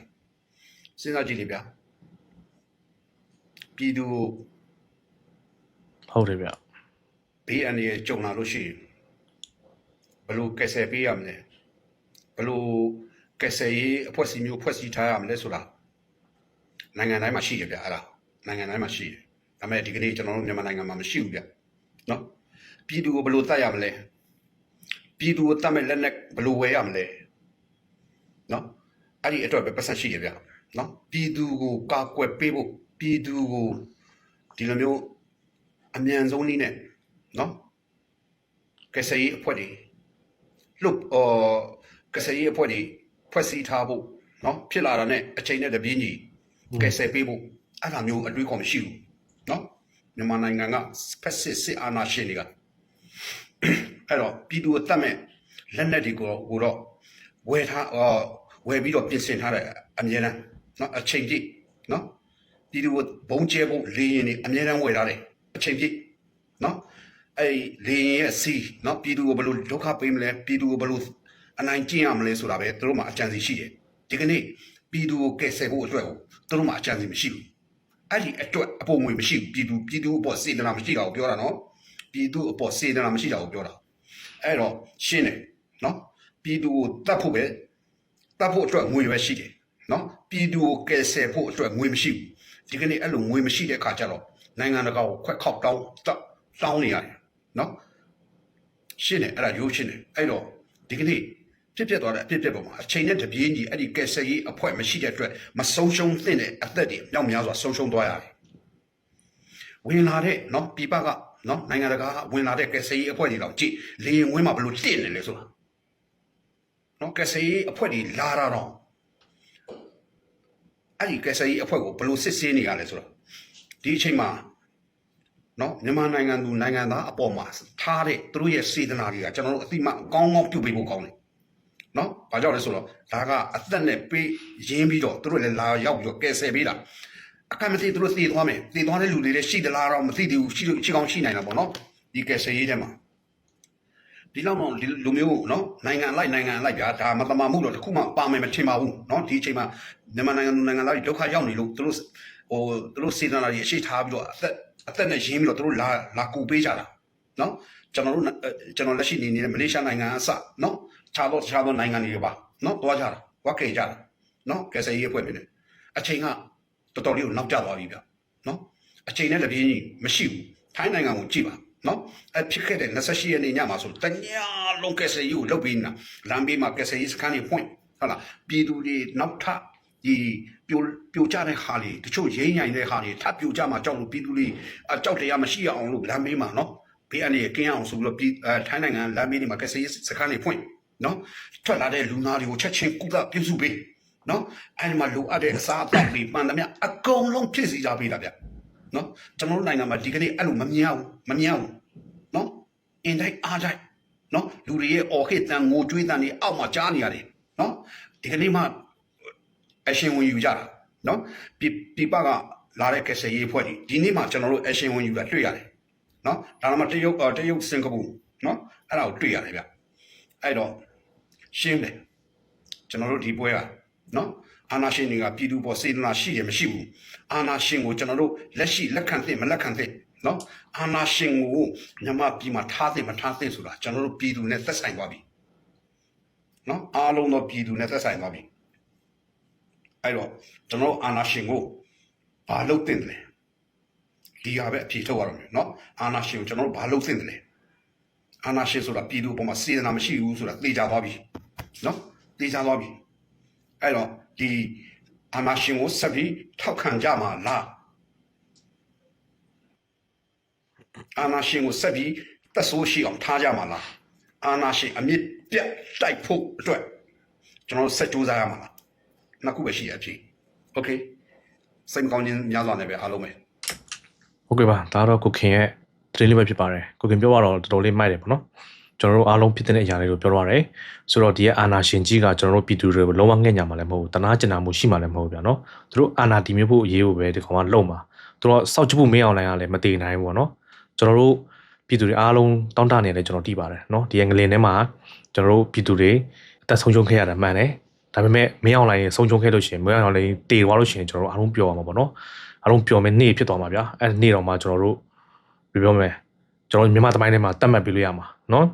။စဉ်းစားကြည့်လေဗျာ။ပြည်သူဟုတ်တယ်ဗျဘေးအန္တရာယ်ကြုံလာလို့ရှိရင်ဘယ်လိုကယ်ဆယ်ပေးရမလဲဘယ်လိုကယ်ဆယ်ရေးအဖွဲ့အစည်းမျိုးဖွဲ့စည်းထားရမလဲဆိုတာနိုင်ငံတိုင်းမှာရှိရဗျအဲ့ဒါနိုင်ငံတိုင်းမှာရှိတယ်ဒါပေမဲ့ဒီကနေ့ကျွန်တော်တို့မြန်မာနိုင်ငံမှာမရှိဘူးဗျနော်ပြည်သူကိုဘယ်လိုတတ်ရမလဲ ပြည်သူကိုတတ်မဲ့လက်နက်ဘယ်လိုဝယ်ရမလဲနော်အဲ့ဒီအတွက်ပဲပတ်သက်ရှိရဗျနော်ပြည်သူကိုကာကွယ်ပေးဖို့ပြည်သူကိုဒီလိုမျိုးအမြန်ဆုံးနည်းနဲ့နော်ကယ်ဆယ်ရေးအဖွဲ့တွေလှုပ်အော်ကယ်ဆယ်ရေးအဖွဲ့တွေဖွဲ့စည်းထားဖို့နော်ဖြစ်လာတာနဲ့အချိန်နဲ့တပြေးညီကယ်ဆယ်ပေးဖို့အဲ့လိုမျိုးအတွေးခေါ်မရှိဘူးနော်မြန်မာနိုင်ငံကဖက်စစ်စစ်အာဏာရှင်တွေက အဲ့တော့ပြည်သူအသက်မဲ့လက်နက်တွေကိုကိုတော့ဝယ်ထားအော်ဝယ်ပြီးတော့ပြင်ဆင်ထားတဲ့အမြဲတမ်းနော်အချိန်ပြည့်နော်ပြည်သူကိုဘုံကျဲဖို့လေရင်နေအများတန်းဝယ်ထားတယ်အချိန်ပြည့်နော်အဲ့လေရင်ရဲ့စီနော်ပြည်သူကိုဘယ်လိုဒုက္ခပေးမလဲပြည်သူကိုဘယ်လိုအနိုင်ကျင့်ရမလဲဆိုတာပဲသူတို့မှာအကြံစီရှိတယ်ဒီကနေ့ပြည်သူကိုကယ်ဆယ်ဖို့အတွက်ကိုသူတို့မှာအကြံစီမရှိဘူးအဲ့ဒီအတွက်အပေါ်ငွေမရှိဘူးပြည်သူပြည်သူအပေါ်စေတနာမရှိတာကိုပြောတာနော်ပြည်သူအပေါ်စေတနာမရှိတာကိုပြောတာ အဲ့တော့ရှင်းတယ်နော်ပြည်သူကိုတတ်ဖို့ပဲတတ်ဖို့အတွက်ငွေပဲရှိတယ်နော်ပြည်သူကိုကယ်ဆယ်ဖို့အတွက်ငွေမရှိဘူးဒီကနေ့အဲ့လိုငွေမရှိတဲ့အခါကျတော့နိုင်ငံတကာကိုခွက်ခောက်တောင်းတောင်းတောင်းနေရတယ်နော်ရှင်းတယ်အဲ့ဒါရိုးရှင်းတယ်အဲ့တော့ဒီကနေ့ဖြစ်ဖြစ်သွားတဲ့အဖြစ်ဖြစ်ပေါ်မှာအချိန်နဲ့တပြေးညီအဲ့ဒီကယ်ဆယ်ရေးအဖွဲ့မရှိတဲ့အတွက်မဆုံးရှုံးသင့်တဲ့အသက်တွေမြောက်များစွာဆုံးရှုံးသွားရတယ်ဝင်လာတဲ့နော်ပြပက နော်နိုင်ငံတကာကဝင်လာတဲ့ကယ်ဆယ်ရေးအဖွဲ့တွေတော့ကြည့်လေရင်ဝင်းမှာဘလို့တင့်နေလဲဆိုတာနော်ကယ်ဆယ်ရေးအဖွဲ့တွေလာတာတော့အဲ့ဒီကယ်ဆယ်ရေးအဖွဲ့ကိုဘလို့စစ်ဆေးနေရလဲဆိုတော့ဒီအချိန်မှာနော်မြန်မာနိုင်ငံသူနိုင်ငံသားအပေါ်မှာထားတဲ့သူတို့ရဲ့စေတနာတွေကကျွန်တော်တို့အတိမကောင်းကောင်းပြုတ်ပေးဖို့ကောင်းတယ်နော်ဘာကြောင့်လဲဆိုတော့ဒါကအသက်နဲ့ပေးရင်းပြီးတော့သူတို့လည်းလာရောက်ပြီးတော့ကယ်ဆယ်ပေးတာ အခက်မသိသူတို့သိသွားမယ်သိသွားတဲ့လူတွေလည်းရှိသလားတော့မသိသေးဘူးရှိလို့ရှိကောင်းရှိနိုင်တာပေါ့နော်ဒီကယ်ဆယ်ရေးထဲမှာဒီလောက်မှဒီလူမျိုးနော်နိုင်ငံလိုက်နိုင်ငံလိုက်ပြာဒါမတမာမှုတော့တခုမှပါမယ်မထင်ပါဘူးနော်ဒီအချိန်မှာမြန်မာနိုင်ငံသူနိုင်ငံသားတွေဒုက္ခရောက်နေလို့သူတို့ဟိုသူတို့စေတနာတွေအရှိထားပြီးတော့အသက်အသက်နဲ့ရင်းပြီးတော့သူတို့လာလာကူပေးကြတာနော်ကျွန်တော်တို့ကျွန်တော်လက်ရှိနေနေတဲ့မလေးရှားနိုင်ငံအစနော်ခြားတော့ခြားတော့နိုင်ငံတွေပါနော်တွားကြတာဝက်ခေကြတာနော်ကယ်ဆယ်ရေးအဖွဲ့တွေနဲ့အချိန်က တော်တော်လေးကိုနောက်ကျသွားပြီဗျနော်အချိန်နဲ့တပြေးညီမရှိဘူးထိုင်းနိုင်ငံကိုကြည့်ပါနော်အဖြစ်ခဲ့တဲ့28ရက်နေ့ညမှာဆိုတညာလုံးကက်ဆယ်ရေးကိုလုပ်ပြီးနေတာလမ်းဘေးမှာကက်ဆယ်ရေးစခန်းတွေဖွင့်ဟုတ်လားပြည်သူတွေနောက်ထပ်ဒီပြိုပြိုကျတဲ့ဟာတွေတချို့ရိမ့်ညိုင်တဲ့ဟာတွေထပ်ပြိုကျမှာကြောက်လို့ပြည်သူတွေအကြောက်တရားမရှိအောင်လို့လမ်းဘေးမှာနော်ဘေးအနေနဲ့ကင်းအောင်ဆိုပြီးတော့ပြည်အဲထိုင်းနိုင်ငံလမ်းဘေးတွေမှာကက်ဆယ်ရေးစခန်းတွေဖွင့်နော်ထွက်လာတဲ့လူနာတွေကိုချက်ချင်းကုသပြုစုပေး နော်အဲဒီမှာလိုအပ်တဲ့အစားအသောက်တွေပန်သမျှအကုန်လုံးဖြည့်ဆည်းကြပေးတာဗျနော်ကျွန်တော်တို့နိုင်ငံမှာဒီကနေ့အဲ့လိုမမြင်ဘူးမမြင်ဘူးနော်အင်တိုင်းအားတိုင်းနော်လူတွေရဲ့အော်ဟစ်တန်ငိုကြွေးတန်တွေအောက်မှာကြားနေရတယ်နော်ဒီကနေ့မှအရှင်ဝင်ယူကြတာနော်ပြပြပကလာတဲ့ကက်ဆယ်ရေးဖွဲ့ဒီဒီနေ့မှကျွန်တော်တို့အရှင်ဝင်ယူတာတွေ့ရတယ်နော်ဒါမှမတရုတ်တရုတ်စင်ကာပူနော်အဲ့ဒါကိုတွေ့ရတယ်ဗျအဲ့တော့ရှင်းတယ်ကျွန်တော်တို့ဒီပွဲက နော်အာနာရှင်တွေကပြည်သူပေါ်စေတနာရှိရမရှိဘူးအာနာရှင်ကိုကျွန်တော်တို့လက်ရှိလက်ခံသင့်မလက်ခံသင့်နော်အာနာရှင်ကိုညမပြည်မှာထားသင့်မထားသင့်ဆိုတာကျွန်တော်တို့ပြည်သူနဲ့သက်ဆိုင်သွားပြီနော်အားလုံးသောပြည်သူနဲ့သက်ဆိုင်သွားပြီအဲ့တော့ကျွန်တော်တို့အာနာရှင်ကိုဘာလုပ်သင့်တယ်လဲဒီဟာပဲအဖြေထုတ်ရတော့မယ်နော်အာနာရှင်ကိုကျွန်တော်တို့ဘာလုပ်သင့်တယ်လဲအာနာရှင်ဆိုတာပြည်သူအပေါ်မှာစေတနာမရှိဘူးဆိုတာသိကြသွားပြီနော်သိကြသွားပြီ အဲ့တော့ဒီအာနာရှင်ကိုဆက်ပြီးထောက်ခံကြမှာလားအာနာရှင်ကိုဆက်ပြီးသက်ဆိုးရှိအောင်ထားကြမှာလားအာနာရှင်အမြင့်ပြတ်တိုက်ဖို့အတွက်ကျွန်တော်တို့ဆက်ကြိုးစားရမှာလားနှစ်ခုပဲရှိရအဖြစ်โอเคစိတ်မကောင်းခြင်းများစွာနဲ့ပဲအားလုံးပဲ ဟုတ်ကဲ့ပါဒါကတော့ကိုခင်ရဲ့သတင်းလေးပဲဖြစ်ပါတယ်ကိုခင်ပြောရတော့တော်တော်လေးမိုက်တယ်ပေါ့နော် ကျွန်တော်တို့အားလုံးဖြစ်တဲ့အရာလေးကိုပြောတော့ရတယ်ဆိုတော့ဒီရဲ့အာနာရှင်ကြီးကကျွန်တော်တို့ပြည်သူတွေကိုလုံးဝငှက်ညာမှာလည်းမဟုတ်ဘူးတနာကျင်နာမှုရှိမှလည်းမဟုတ်ဘူးဗျာနော်သူတို့အာနာတည်မြဲဖို့အရေးကိုပဲဒီကောင်ကလုံမှာသူတို့စောက်ချဖို့မင်းအောင်လိုင်းကလည်းမတည်နိုင်ဘူးပေါ့နော်ကျွန်တော်တို့ပြည်သူတွေအားလုံးတောင်းတနေတယ်ကျွန်တော်သိပါတယ်နော်ဒီရဲ့ငလင်ထဲမှာကျွန်တော်တို့ပြည်သူတွေအသက်ဆုံးရှုံးခဲ့ရတာမှန်တယ်ဒါပေမဲ့မင်းအောင်လိုင်းရဲ့ဆုံးရှုံးခဲ့လို့ရှိရင်မင်းအောင်လိုင်းတည်သွားလို့ရှိရင်ကျွန်တော်တို့အားလုံးပျော်အောင်ပါပေါ့နော်အားလုံးပျော်မယ်နေ့ဖြစ်သွားမှာဗျာအဲ့နေ့တော့မှကျွန်တော်တို့ဘယ်ပြောမလဲကျွန်တော်မြန်မာသမိုင်းထဲမှာတတ်မှတ်ပြလို့ရမှာနော်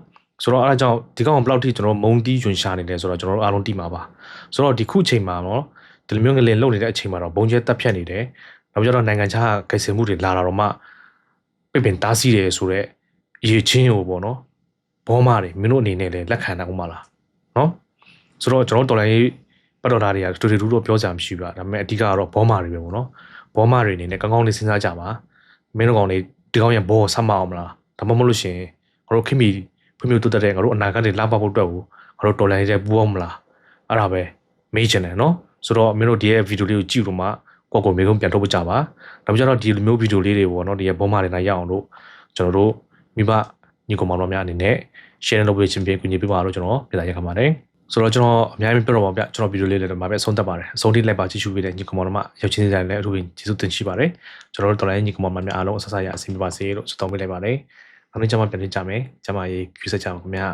ဆိုတော့အဲ့ဒါကြောင့်ဒီကောင်ဘယ်လောက်ထိကျွန်တော်မုံတီးကျွင်ရှာနေတယ်ဆိုတော့ကျွန်တော်တို့အားလုံးသိမှာပါဆိုတော့ဒီခုချိန်မှာနော်ဒီလိုမျိုးငလင်လုံနေတဲ့အချိန်မှာတော့ဘုံကျဲတက်ဖြတ်နေတယ်နောက်ကျတော့နိုင်ငံခြားကိစ္စမှုတွေလာလာတော့မှပြပင်တားဆီးတယ်ဆိုတော့အရေးချင်းကိုပေါ့နော်ဘောမတွေမင်းတို့အနေနဲ့လည်းလက်ခံနိုင်အောင်မလားနော်ဆိုတော့ကျွန်တော်တို့တော်လိုင်းရေးပတ်တော်သားတွေကတူတူတူတော့ပြောကြမှာမရှိဘူးလားဒါပေမဲ့အဓိကကတော့ဘောမတွေပဲပေါ့နော်ဘောမတွေအနေနဲ့ကောင်းကောင်းလေးစဉ်းစားကြပါမင်းတို့ကောင်တွေဒီကောင်ရဲ့ဘောဆက်မအောင်မလားဒါမှမဟုတ်လို့ရှိရင်ငါတို့ခင်မီ ဖွံ့ဖြိုးတိုးတက်တဲ့ငါတို့အနာဂတ်တွေလာပဖို့အတွက်ကိုငါတို့တော်လိုင်းရေးပူအောင်မလားအဲ့ဒါပဲမေးချင်တယ်နော်ဆိုတော့မင်းတို့ဒီရဲ့ဗီဒီယိုလေးကိုကြည့်လို့မှကိုယ့်ကိုယ်မေးခွန်းပြန်ထုတ်ပြကြပါနောက်ပြီးတော့ဒီလိုမျိုးဗီဒီယိုလေးတွေပေါ့နော်ဒီရဲ့ဘောမတွေနိုင်ရအောင်လို့ကျွန်တော်တို့မိဘညီကောင်မောင်တို့များအနေနဲ့ share လုပ်ပေးခြင်းပြင်ကူညီပေးပါလို့ကျွန်တော်ပြသရခပါတယ်ဆိုတော့ကျွန်တော်အများကြီးပြောတော့ပါဗျကျွန်တော်ဗီဒီယိုလေးလည်းဒီမှာပဲအဆုံးသတ်ပါတယ်အဆုံးထိလိုက်ပါကြည့်ရှုပေးတဲ့ညီကောင်မောင်တို့မှရောက်ချင်းတိုင်းလည်းအထူးကျေးဇူးတင်ရှိပါတယ်ကျွန်တော်တို့တော်လိုင်းညီကောင်မောင်များအားလုံးအဆဆရအဆင်ပြေပါစေလို့ဆုတောင်းပေးလိုက်ပါတယ် နောက်နေ့ကျမှပြန်တွေ့ကြမယ်ကျမရေးကြည့်စကြပါခင်ဗျာ